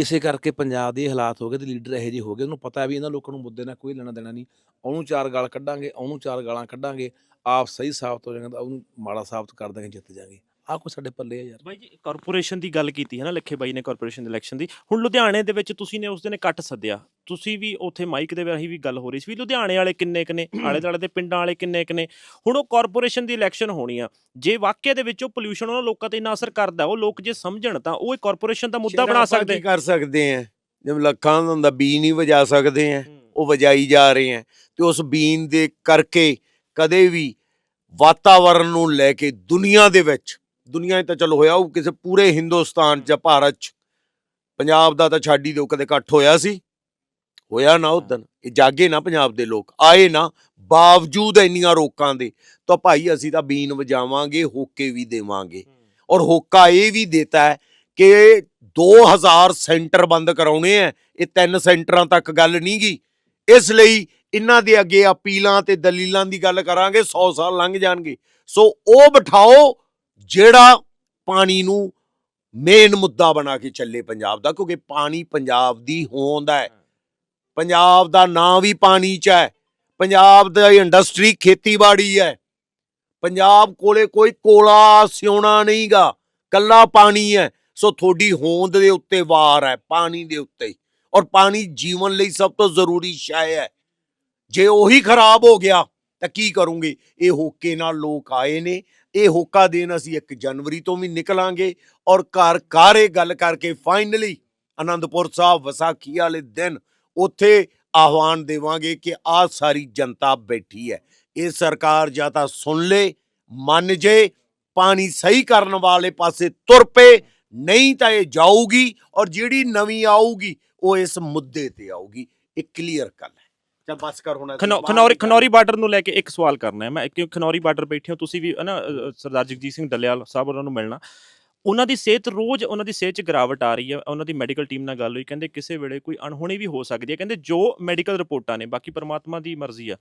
ਇਸੇ ਕਰਕੇ ਪੰਜਾਬ ਦੇ ਹਾਲਾਤ ਹੋ ਗਏ ਤੇ ਲੀਡਰ ਇਹੋ ਜਿਹੇ ਹੋ ਗਏ। ਉਹਨੂੰ ਪਤਾ ਵੀ ਇਹਨਾਂ ਲੋਕਾਂ ਨੂੰ ਮੁੱਦੇ ਨਾਲ ਕੋਈ ਲੈਣਾ ਦੇਣਾ ਨਹੀਂ। ਉਹਨੂੰ ਚਾਰ ਗਾਲ ਕੱਢਾਂਗੇ, ਉਹਨੂੰ ਚਾਰ ਗਾਲਾਂ ਕੱਢਾਂਗੇ। ਆਪ ਸਹੀ ਸਾਬਤ ਹੋ ਜਾਣਗੇ ਤਾਂ ਉਹਨੂੰ ਮਾੜਾ ਸਾਬਤ ਕਰ ਦਾਂਗੇ ਜਿੱਤ ਜਾਾਂਗੇ। ਆਹ ਕੋਈ ਸਾਡੇ ਪੱਲੇ ਆ ਯਾਰ। ਬਾਈ ਜੀ ਕਾਰਪੋਰੇਸ਼ਨ ਦੀ ਗੱਲ ਕੀਤੀ ਹੈ ਨਾ ਲੱਖੇ ਬਾਈ ਨੇ ਕਾਰਪੋਰੇਸ਼ਨ ਦੇ ਇਲੈਕਸ਼ਨ ਦੀ। ਹੁਣ ਲੁਧਿਆਣੇ ਦੇ ਵਿੱਚ ਤੁਸੀਂ ਨੇ ਉਸ ਦਿਨ ਇਕੱਠ ਸੱਦਿਆ। ਤੁਸੀਂ ਵੀ ਉੱਥੇ ਮਾਈਕ ਦੇ ਰਾਹੀਂ ਵੀ ਗੱਲ ਹੋ ਰਹੀ ਸੀ ਵੀ ਲੁਧਿਆਣੇ ਵਾਲੇ ਕਿੰਨੇ ਕਿੰਨੇ ਆਲੇ ਦੁਆਲੇ ਦੇ ਪਿੰਡਾਂ ਵਾਲੇ ਕਿੰਨੇ ਕਿੰਨੇ ਹੁਣ ਉਹ ਕਾਰਪੋਰੇਸ਼ਨ ਦੀ ਇਲੈਕਸ਼ਨ ਹੋਣੀ ਆ। ਜੇ ਵਾਕਿਆ ਦੇ ਵਿੱਚ ਉਹ ਪੋਲਿਊਸ਼ਨ ਉਹਨਾਂ ਲੋਕਾਂ ਤੇ ਇੰਨਾ ਅਸਰ ਕਰਦਾ ਉਹ ਲੋਕ ਜੇ ਸਮਝਣ ਤਾਂ ਉਹ ਕਾਰਪੋਰੇਸ਼ਨ ਦਾ ਮੁੱਦਾ ਬਣਾ ਸਕਦੇ ਕੀ ਕਰ ਸਕਦੇ ਆ? ਜਿਵੇਂ ਲੱਖਾਂ ਦਾ ਹੁੰਦਾ ਬੀ ਨਹੀਂ ਵਜਾ ਸਕਦੇ ਆ। ਉਹ ਵਜਾਈ ਜਾ ਰਹੇ ਆ। ਤੇ ਉਸ ਬੀਨ ਦੇ ਕਰਕੇ ਕਦੇ ਵੀ ਵਾਤਾਵਰਣ ਨੂੰ ਲੈ ਕੇ ਦੁਨੀਆ ਦੇ ਵਿੱਚ ਦੁਨੀਆ 'ਚ ਤਾਂ ਚਲੋ ਹੋਇਆ ਉਹ ਕਿਸੇ ਪੂਰੇ ਹਿੰਦੁਸਤਾਨ 'ਚ ਜਾਂ ਭਾਰਤ 'ਚ। ਪੰਜਾਬ ਦਾ ਤਾਂ ਛੱਡ ਹੀ ਦਿਓ ਕਦੇ ਇਕੱਠ ਹੋਇਆ ਸੀ। ਹੋਇਆ ਨਾ ਉਦਨ ਇਹ ਜਾਗੇ ਨਾ ਪੰਜਾਬ ਦੇ ਲੋਕ ਆਏ ਨਾ ਬਾਵਜੂਦ ਇੰਨੀਆਂ ਰੋਕਾਂ ਦੇ ਤਾਂ ਭਾਈ ਅਸੀਂ ਤਾਂ ਬੀਨ ਵਜਾਵਾਂਗੇ ਹੋਕੇ ਵੀ ਦੇਵਾਂਗੇ। ਔਰ ਹੋਕਾ ਇਹ ਵੀ ਦਿੱਤਾ ਹੈ ਕਿ 2000 ਸੈਂਟਰ ਬੰਦ ਕਰਾਉਣੇ ਆ ਇਹ ਤਿੰਨ ਸੈਂਟਰਾਂ ਤੱਕ ਗੱਲ ਨਹੀਂ ਗਈ ਇਸ ਲਈ ਇਹਨਾਂ ਦੇ ਅੱਗੇ ਅਪੀਲਾਂ ਤੇ ਦਲੀਲਾਂ ਦੀ ਗੱਲ ਕਰਾਂਗੇ 100 ਸਾਲ ਲੰਘ ਜਾਣਗੇ। ਸੋ ਉਹ ਬਿਠਾਓ ਜਿਹੜਾ ਪਾਣੀ ਨੂੰ ਮੇਨ ਮੁੱਦਾ ਬਣਾ ਕੇ ਚੱਲੇ ਪੰਜਾਬ ਦਾ, ਕਿਉਂਕਿ ਪਾਣੀ ਪੰਜਾਬ ਦੀ ਹੋਂਦ ਹੈ। ਪੰਜਾਬ ਦਾ ਨਾਂ ਵੀ ਪਾਣੀ 'ਚ ਹੈ। ਪੰਜਾਬ ਦਾ ਇੰਡਸਟਰੀ ਖੇਤੀਬਾੜੀ ਹੈ। ਪੰਜਾਬ ਕੋਲੇ ਕੋਈ ਕੋਲਾ ਸਿਉਣਾ ਨਹੀਂਗਾ। ਕੱਲਾ ਪਾਣੀ ਹੈ। ਸੋ ਤੁਹਾਡੀ ਹੋਂਦ ਦੇ ਉੱਤੇ ਵਾਰ ਹੈ, ਪਾਣੀ ਦੇ ਉੱਤੇ। ਔਰ ਪਾਣੀ ਜੀਵਨ ਲਈ ਸਭ ਤੋਂ ਜ਼ਰੂਰੀ ਸ਼ੈ ਹੈ। ਜੇ ਉਹੀ ਖਰਾਬ ਹੋ ਗਿਆ, ਤਾਂ ਕੀ ਕਰੂੰਗੇ? ਇਹ ਹੋਕੇ ਨਾਲ ਲੋਕ ਆਏ ਨੇ? ਇਹ ਹੋਕਾ ਦੇਣ ਅਸੀਂ 1 ਜਨਵਰੀ ਤੋਂ ਵੀ ਨਿਕਲਾਂਗੇ ਔਰ ਘਰ ਘਰ ਇਹ ਗੱਲ ਕਰਕੇ ਫਾਈਨਲੀ ਆਨੰਦਪੁਰ ਸਾਹਿਬ ਵਿਸਾਖੀ ਵਾਲੇ ਦਿਨ ਉੱਥੇ ਆਹਵਾਨ ਦੇਵਾਂਗੇ ਕਿ ਆ ਸਾਰੀ ਜਨਤਾ ਬੈਠੀ ਹੈ। ਇਹ ਸਰਕਾਰ ਜਾਂ ਤਾਂ ਸੁਣ ਲੇ, ਮੰਨ ਜੇ, ਪਾਣੀ ਸਹੀ ਕਰਨ ਵਾਲੇ ਪਾਸੇ ਤੁਰ ਪਏ, ਨਹੀਂ ਤਾਂ ਇਹ ਜਾਊਗੀ ਔਰ ਜਿਹੜੀ ਨਵੀਂ ਆਊਗੀ ਉਹ ਇਸ ਮੁੱਦੇ ਤੇ ਆਊਗੀ। ਇਹ ਕਲੀਅਰ ਗੱਲ ਹੈ। ਚੱਲ ਬਸ ਕਰ ਹੁਣ ਬਾਹਰ ਖਨੌਰੀ ਖਨੌਰੀ ਬਾਰਡਰ ਨੂੰ ਲੈ ਕੇ ਇੱਕ ਸਵਾਲ ਕਰਨਾ ਹੈ। ਮੈਂ ਕਿਉਂ ਖਨੌਰੀ ਬਾਰਡਰ ਬੈਠੇ ਹੋ ਤੁਸੀਂ ਵੀ ਹੈ ਨਾ ਅ, ਅ, ਸਰਦਾਰ ਜਗਜੀਤ ਸਿੰਘ ਡੱਲੇਵਾਲ ਸਾਹਿਬ ਉਹਨਾਂ ਨੂੰ ਮਿਲਣਾ। ਉਹਨਾਂ ਦੀ ਸਿਹਤ ਰੋਜ਼ ਉਹਨਾਂ ਦੀ ਸਿਹਤ 'ਚ ਗਿਰਾਵਟ ਆ ਰਹੀ ਹੈ। ਉਹਨਾਂ ਦੀ ਮੈਡੀਕਲ ਟੀਮ ਨਾਲ ਗੱਲ ਹੋਈ ਕਹਿੰਦੇ ਕਿਸੇ ਵੇਲੇ ਕੋਈ ਅਣਹੋਣੀ ਵੀ ਹੋ ਸਕਦੀ ਹੈ। ਕਹਿੰਦੇ ਜੋ ਮੈਡੀਕਲ ਰਿਪੋਰਟਾਂ ਨੇ ਬਾਕੀ ਪਰਮਾਤਮਾ ਦੀ ਮਰਜ਼ੀ ਆ।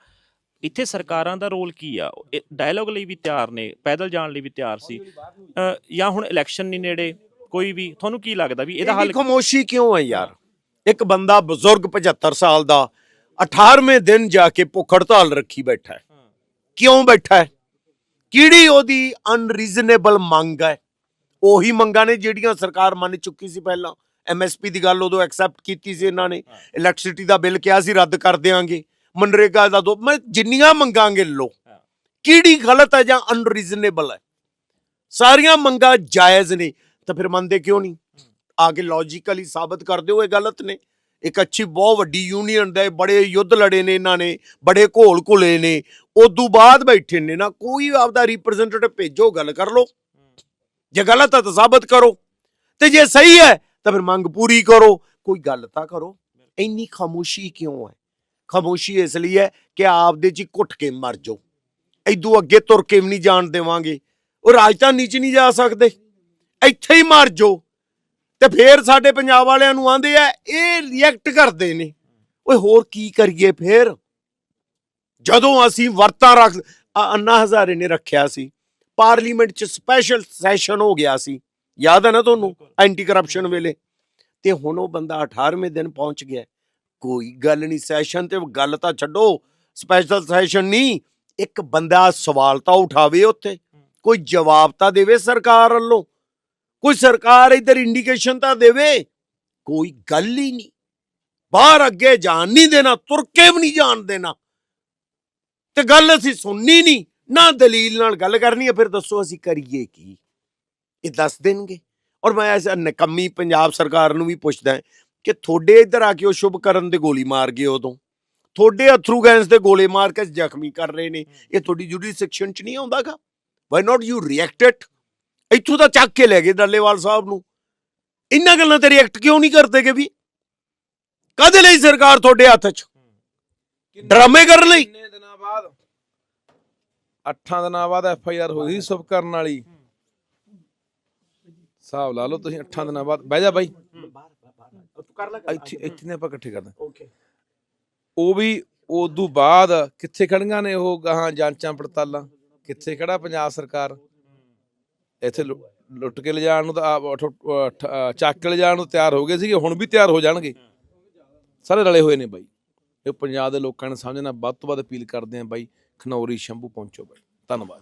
ਇੱਥੇ ਸਰਕਾਰਾਂ ਦਾ ਰੋਲ ਕੀ ਆ? ਡਾਇਲੋਗ ਲਈ ਵੀ ਤਿਆਰ ਨੇ ਪੈਦਲ ਜਾਣ ਲਈ ਵੀ ਤਿਆਰ ਸੀ। ਅ, ਜਾਂ ਹੁਣ ਇਲੈਕਸ਼ਨ ਨਹੀਂ ਨੇੜੇ ਕੋਈ ਵੀ ਤੁਹਾਨੂੰ ਕੀ ਲੱਗਦਾ ਵੀ ਇਹਦਾ ਇਹਦੀ ਹੱਲ ਖਾਮੋਸ਼ੀ ਕਿਉਂ ਹੈ ਯਾਰ? ਇੱਕ ਬੰਦਾ ਬਜ਼ੁਰਗ 75 ਸਾਲ ਦਾ 18ਵੇਂ ਦਿਨ ਜਾ ਕੇ ਭੁੱਖ ਹੜਤਾਲ ਰੱਖੀ ਬੈਠਾ ਹੈ। ਕਿਉਂ ਬੈਠਾ ਹੈ? ਕਿਹੜੀ ਉਹਦੀ ਅਨਰੀਜ਼ਨੇਬਲ ਮੰਗ ਹੈ? ਉਹੀ ਮੰਗਾਂ ਨੇ ਜਿਹੜੀਆਂ ਸਰਕਾਰ ਮੰਨ ਚੁੱਕੀ ਸੀ ਪਹਿਲਾਂ। ਐਮਐਸਪੀ ਦੀ ਗੱਲ ਉਦੋਂ ਐਕਸੈਪਟ ਕੀਤੀ ਸੀ ਇਹਨਾਂ ਨੇ। ਇਲੈਕਟ੍ਰਿਸਿਟੀ ਦਾ ਬਿੱਲ ਕਿਹਾ ਸੀ ਰੱਦ ਕਰ ਦੇਵਾਂਗੇ ਮਨਰੇਗਾ ਦਾ ਦੋ ਮੈਂ ਜਿੰਨੀਆਂ ਮੰਗਾਂਗੇ ਲੋ ਹਾਂ। ਕਿਹੜੀ ਗਲਤ ਹੈ ਜਾਂ ਅਨਰੀਜ਼ਨੇਬਲ ਹੈ? ਸਾਰੀਆਂ ਮੰਗਾਂ ਜਾਇਜ਼ ਨੇ। ਤਾਂ ਫਿਰ ਮੰਨਦੇ ਕਿਉਂ ਨਹੀਂ? ਆ ਕੇ ਲੌਜੀਕਲੀ ਸਾਬਤ ਕਰ ਦਿਓ ਇਹ ਗਲਤ ਨੇ। ਇੱਕ ਅੱਛੀ, ਬਹੁਤ ਵੱਡੀ ਯੂਨੀਅਨ ਦਾ ਬੜੇ ਯੁੱਧ ਲੜੇ ਨੇ ਇਹਨਾਂ ਨੇ, ਬੜੇ ਘੋਲ ਘੁਲੇ ਨੇ। ਉਦੋਂ ਬਾਅਦ ਬੈਠੇ ਨੇ ਨਾ, ਕੋਈ ਆਪਦਾ ਰਿਪਰੈਜ਼ੈਂਟੇਟਿਵ ਭੇਜੋ, ਗੱਲ ਕਰ ਲਓ। ਜੇ ਗਲਤ ਹੈ ਤਾਂ ਸਾਬਤ ਕਰੋ। ਤੇ ਜੇ ਸਹੀ ਹੈ, ਤਾਂ ਫਿਰ ਮੰਗ ਪੂਰੀ ਕਰੋ। ਕੋਈ ਗੱਲ ਤਾਂ ਕਰੋ। ਇੰਨੀ ਖਾਮੋਸ਼ੀ ਕਿਉਂ ਹੈ? ਖਾਮੋਸ਼ੀ ਇਸ ਲਈ ਹੈ ਕਿ ਆਪਦੇ ਚ ਹੀ ਘੁੱਟ ਕੇ ਮਰ ਜਾਓ। ਐਦੂ ਅੱਗੇ ਤੁਰ ਕੇ ਵੀ ਨਹੀਂ ਜਾਣ ਦੇਵਾਂਗੇ। ਉਹ ਰਾਜਧਾਨੀ ਚ ਨਹੀਂ ਜਾ ਸਕਦੇ। ਇੱਥੇ ਹੀ ਮਰ ਜਾਓ। ਤੇ ਫੇਰ ਸਾਡੇ ਪੰਜਾਬ ਵਾਲਿਆਂ ਨੂੰ ਆਂਦੇ ਆ, ਇਹ ਰਿਐਕਟ ਕਰਦੇ ਨੇ। ਓਏ ਹੋਰ ਕੀ ਕਰੀਏ ਫੇਰ? ਜਦੋਂ ਅਸੀਂ ਵਰਤਾਂ ਰੱਖ ਅੰਨਾ ਹਜ਼ਾਰੇ ਨੇ ਰੱਖਿਆ ਸੀ, ਪਾਰਲੀਮੈਂਟ ਚ ਸਪੈਸ਼ਲ ਸੈਸ਼ਨ ਹੋ ਗਿਆ ਸੀ। ਯਾਦ ਹੈ ਨਾ ਤੁਹਾਨੂੰ? ਐਂਟੀ ਕਰਪਸ਼ਨ ਵੇਲੇ। ਤੇ ਹੁਣ ਉਹ ਬੰਦਾ 18ਵੇਂ ਦਿਨ ਪਹੁੰਚ ਗਿਆ। ਕੋਈ ਗੱਲ ਨਹੀਂ ਸੈਸ਼ਨ ਤੇ ਗੱਲ ਤਾਂ ਛੱਡੋ। ਸਪੈਸ਼ਲ ਸੈਸ਼ਨ ਨਹੀਂ, ਇੱਕ ਬੰਦਾ ਸਵਾਲ ਤਾਂ ਉਠਾਵੇ ਉੱਥੇ। ਕੋਈ ਜਵਾਬ ਤਾਂ ਦੇਵੇ ਸਰਕਾਰ ਵੱਲੋਂ। ਕੋਈ ਸਰਕਾਰ ਇਧਰ ਇੰਡੀਕੇਸ਼ਨ ਤਾਂ ਦੇਵੇ ਕੋਈ ਗੱਲ ਹੀ ਨਹੀਂ। ਬਾਹਰ ਅੱਗੇ ਜਾਣ ਨਹੀਂ ਦੇਣਾ ਤੁਰ ਕੇ ਵੀ ਨਹੀਂ ਜਾਣ ਦੇਣਾ। ਤੇ ਗੱਲ ਅਸੀਂ ਸੁਣਨੀ ਨਹੀਂ ਨਾ ਦਲੀਲ ਨਾਲ ਗੱਲ ਕਰਨੀ ਹੈ ਫਿਰ ਦੱਸੋ ਅਸੀਂ ਕਰੀਏ ਕੀ। ਇਹ ਦੱਸ ਦੇਣਗੇ। ਔਰ ਮੈਂ ਐਸਾ ਨਕੰਮੀ ਪੰਜਾਬ ਸਰਕਾਰ ਨੂੰ ਵੀ ਪੁੱਛਦਾ ਕਿ ਤੁਹਾਡੇ ਇੱਧਰ ਆ ਕੇ ਉਹ ਸ਼ੁਭ ਕਰਨ ਤੇ ਗੋਲੀ ਮਾਰ ਗਏ ਉਦੋਂ। ਤੁਹਾਡੇ ਅਥਰੂ ਗੈਸ ਤੇ ਗੋਲੇ ਮਾਰ ਕੇ ਜ਼ਖਮੀ ਕਰ ਰਹੇ ਨੇ। ਇਹ ਤੁਹਾਡੀ ਜੁਡੀਸੈਕਸ਼ਨ ਚ ਨਹੀਂ ਆਉਂਦਾਗਾ। ਵਾਈ ਨਾਟ ਯੂ ਰਿਐਕਟਡ ਇੱਥੋਂ ਤਾਂ ਚੱਕ ਕੇ ਲੈ ਗਏ ਡੱਲੇਵਾਲ ਸਾਹਿਬ ਨੂੰ। ਇੰਨਾ ਗੱਲਾਂ ਤੇ ਰਿਐਕਟ ਕਿਉਂ ਨਹੀਂ ਕਰਦੇ ਕਿ ਵੀ? ਕਦੇ ਲਈ ਸਰਕਾਰ ਤੁਹਾਡੇ ਹੱਥ 'ਚ? ਡਰਾਮੇ ਕਰਨ ਲਈ? ਕਿੰਨੇ ਦਿਨਾਂ ਬਾਅਦ? 8 ਦਿਨਾਂ ਬਾਅਦ ਐਫ ਆਈ ਆਰ ਹੋਈ ਸੀ ਸੁਭ ਕਰਨ ਵਾਲੀ। ਹਿਸਾਬ ਲਾ ਲਓ ਤੁਸੀਂ 8 ਦਿਨਾਂ ਬਾਅਦ। ਬਹਿ ਜਾ ਬਾਈ। ਇੱਥੇ ਇੱਥੇ ਨੇ ਆਪਾਂ ਇਕੱਠੇ ਕਰਦੇ। ਓਕੇ ਉਹ ਵੀ ਉਦੋਂ ਬਾਅਦ ਕਿੱਥੇ ਖੜੀਆਂ ਨੇ ਉਹ ਗਾਹਾਂ ਜਾਂਚਾਂ ਪੜਤਾਲਾਂ? ਕਿੱਥੇ ਖੜਾ ਪੰਜਾਬ ਸਰਕਾਰ? ਇੱਥੇ ਲੁ- ਲੁੱਟ ਕੇ ਲਿਜਾਣ ਨੂੰ ਤਾਂ ਆਪ ਚੱਕ ਕੇ ਲਿਜਾਣ ਨੂੰ ਤਿਆਰ ਹੋ ਗਏ ਸੀਗੇ, ਹੁਣ ਵੀ ਤਿਆਰ ਹੋ ਜਾਣਗੇ। ਸਾਰੇ ਰਲੇ ਹੋਏ ਨੇ ਬਾਈ। ਇਹ ਪੰਜਾਬ ਦੇ ਲੋਕਾਂ ਨੇ ਸਮਝਣਾ, ਵੱਧ ਤੋਂ ਵੱਧ ਅਪੀਲ ਕਰਦੇ ਆ ਬਾਈ, ਖਨੌਰੀ, ਸ਼ੰਭੂ ਪਹੁੰਚੋ ਬਾਈ। ਧੰਨਵਾਦ।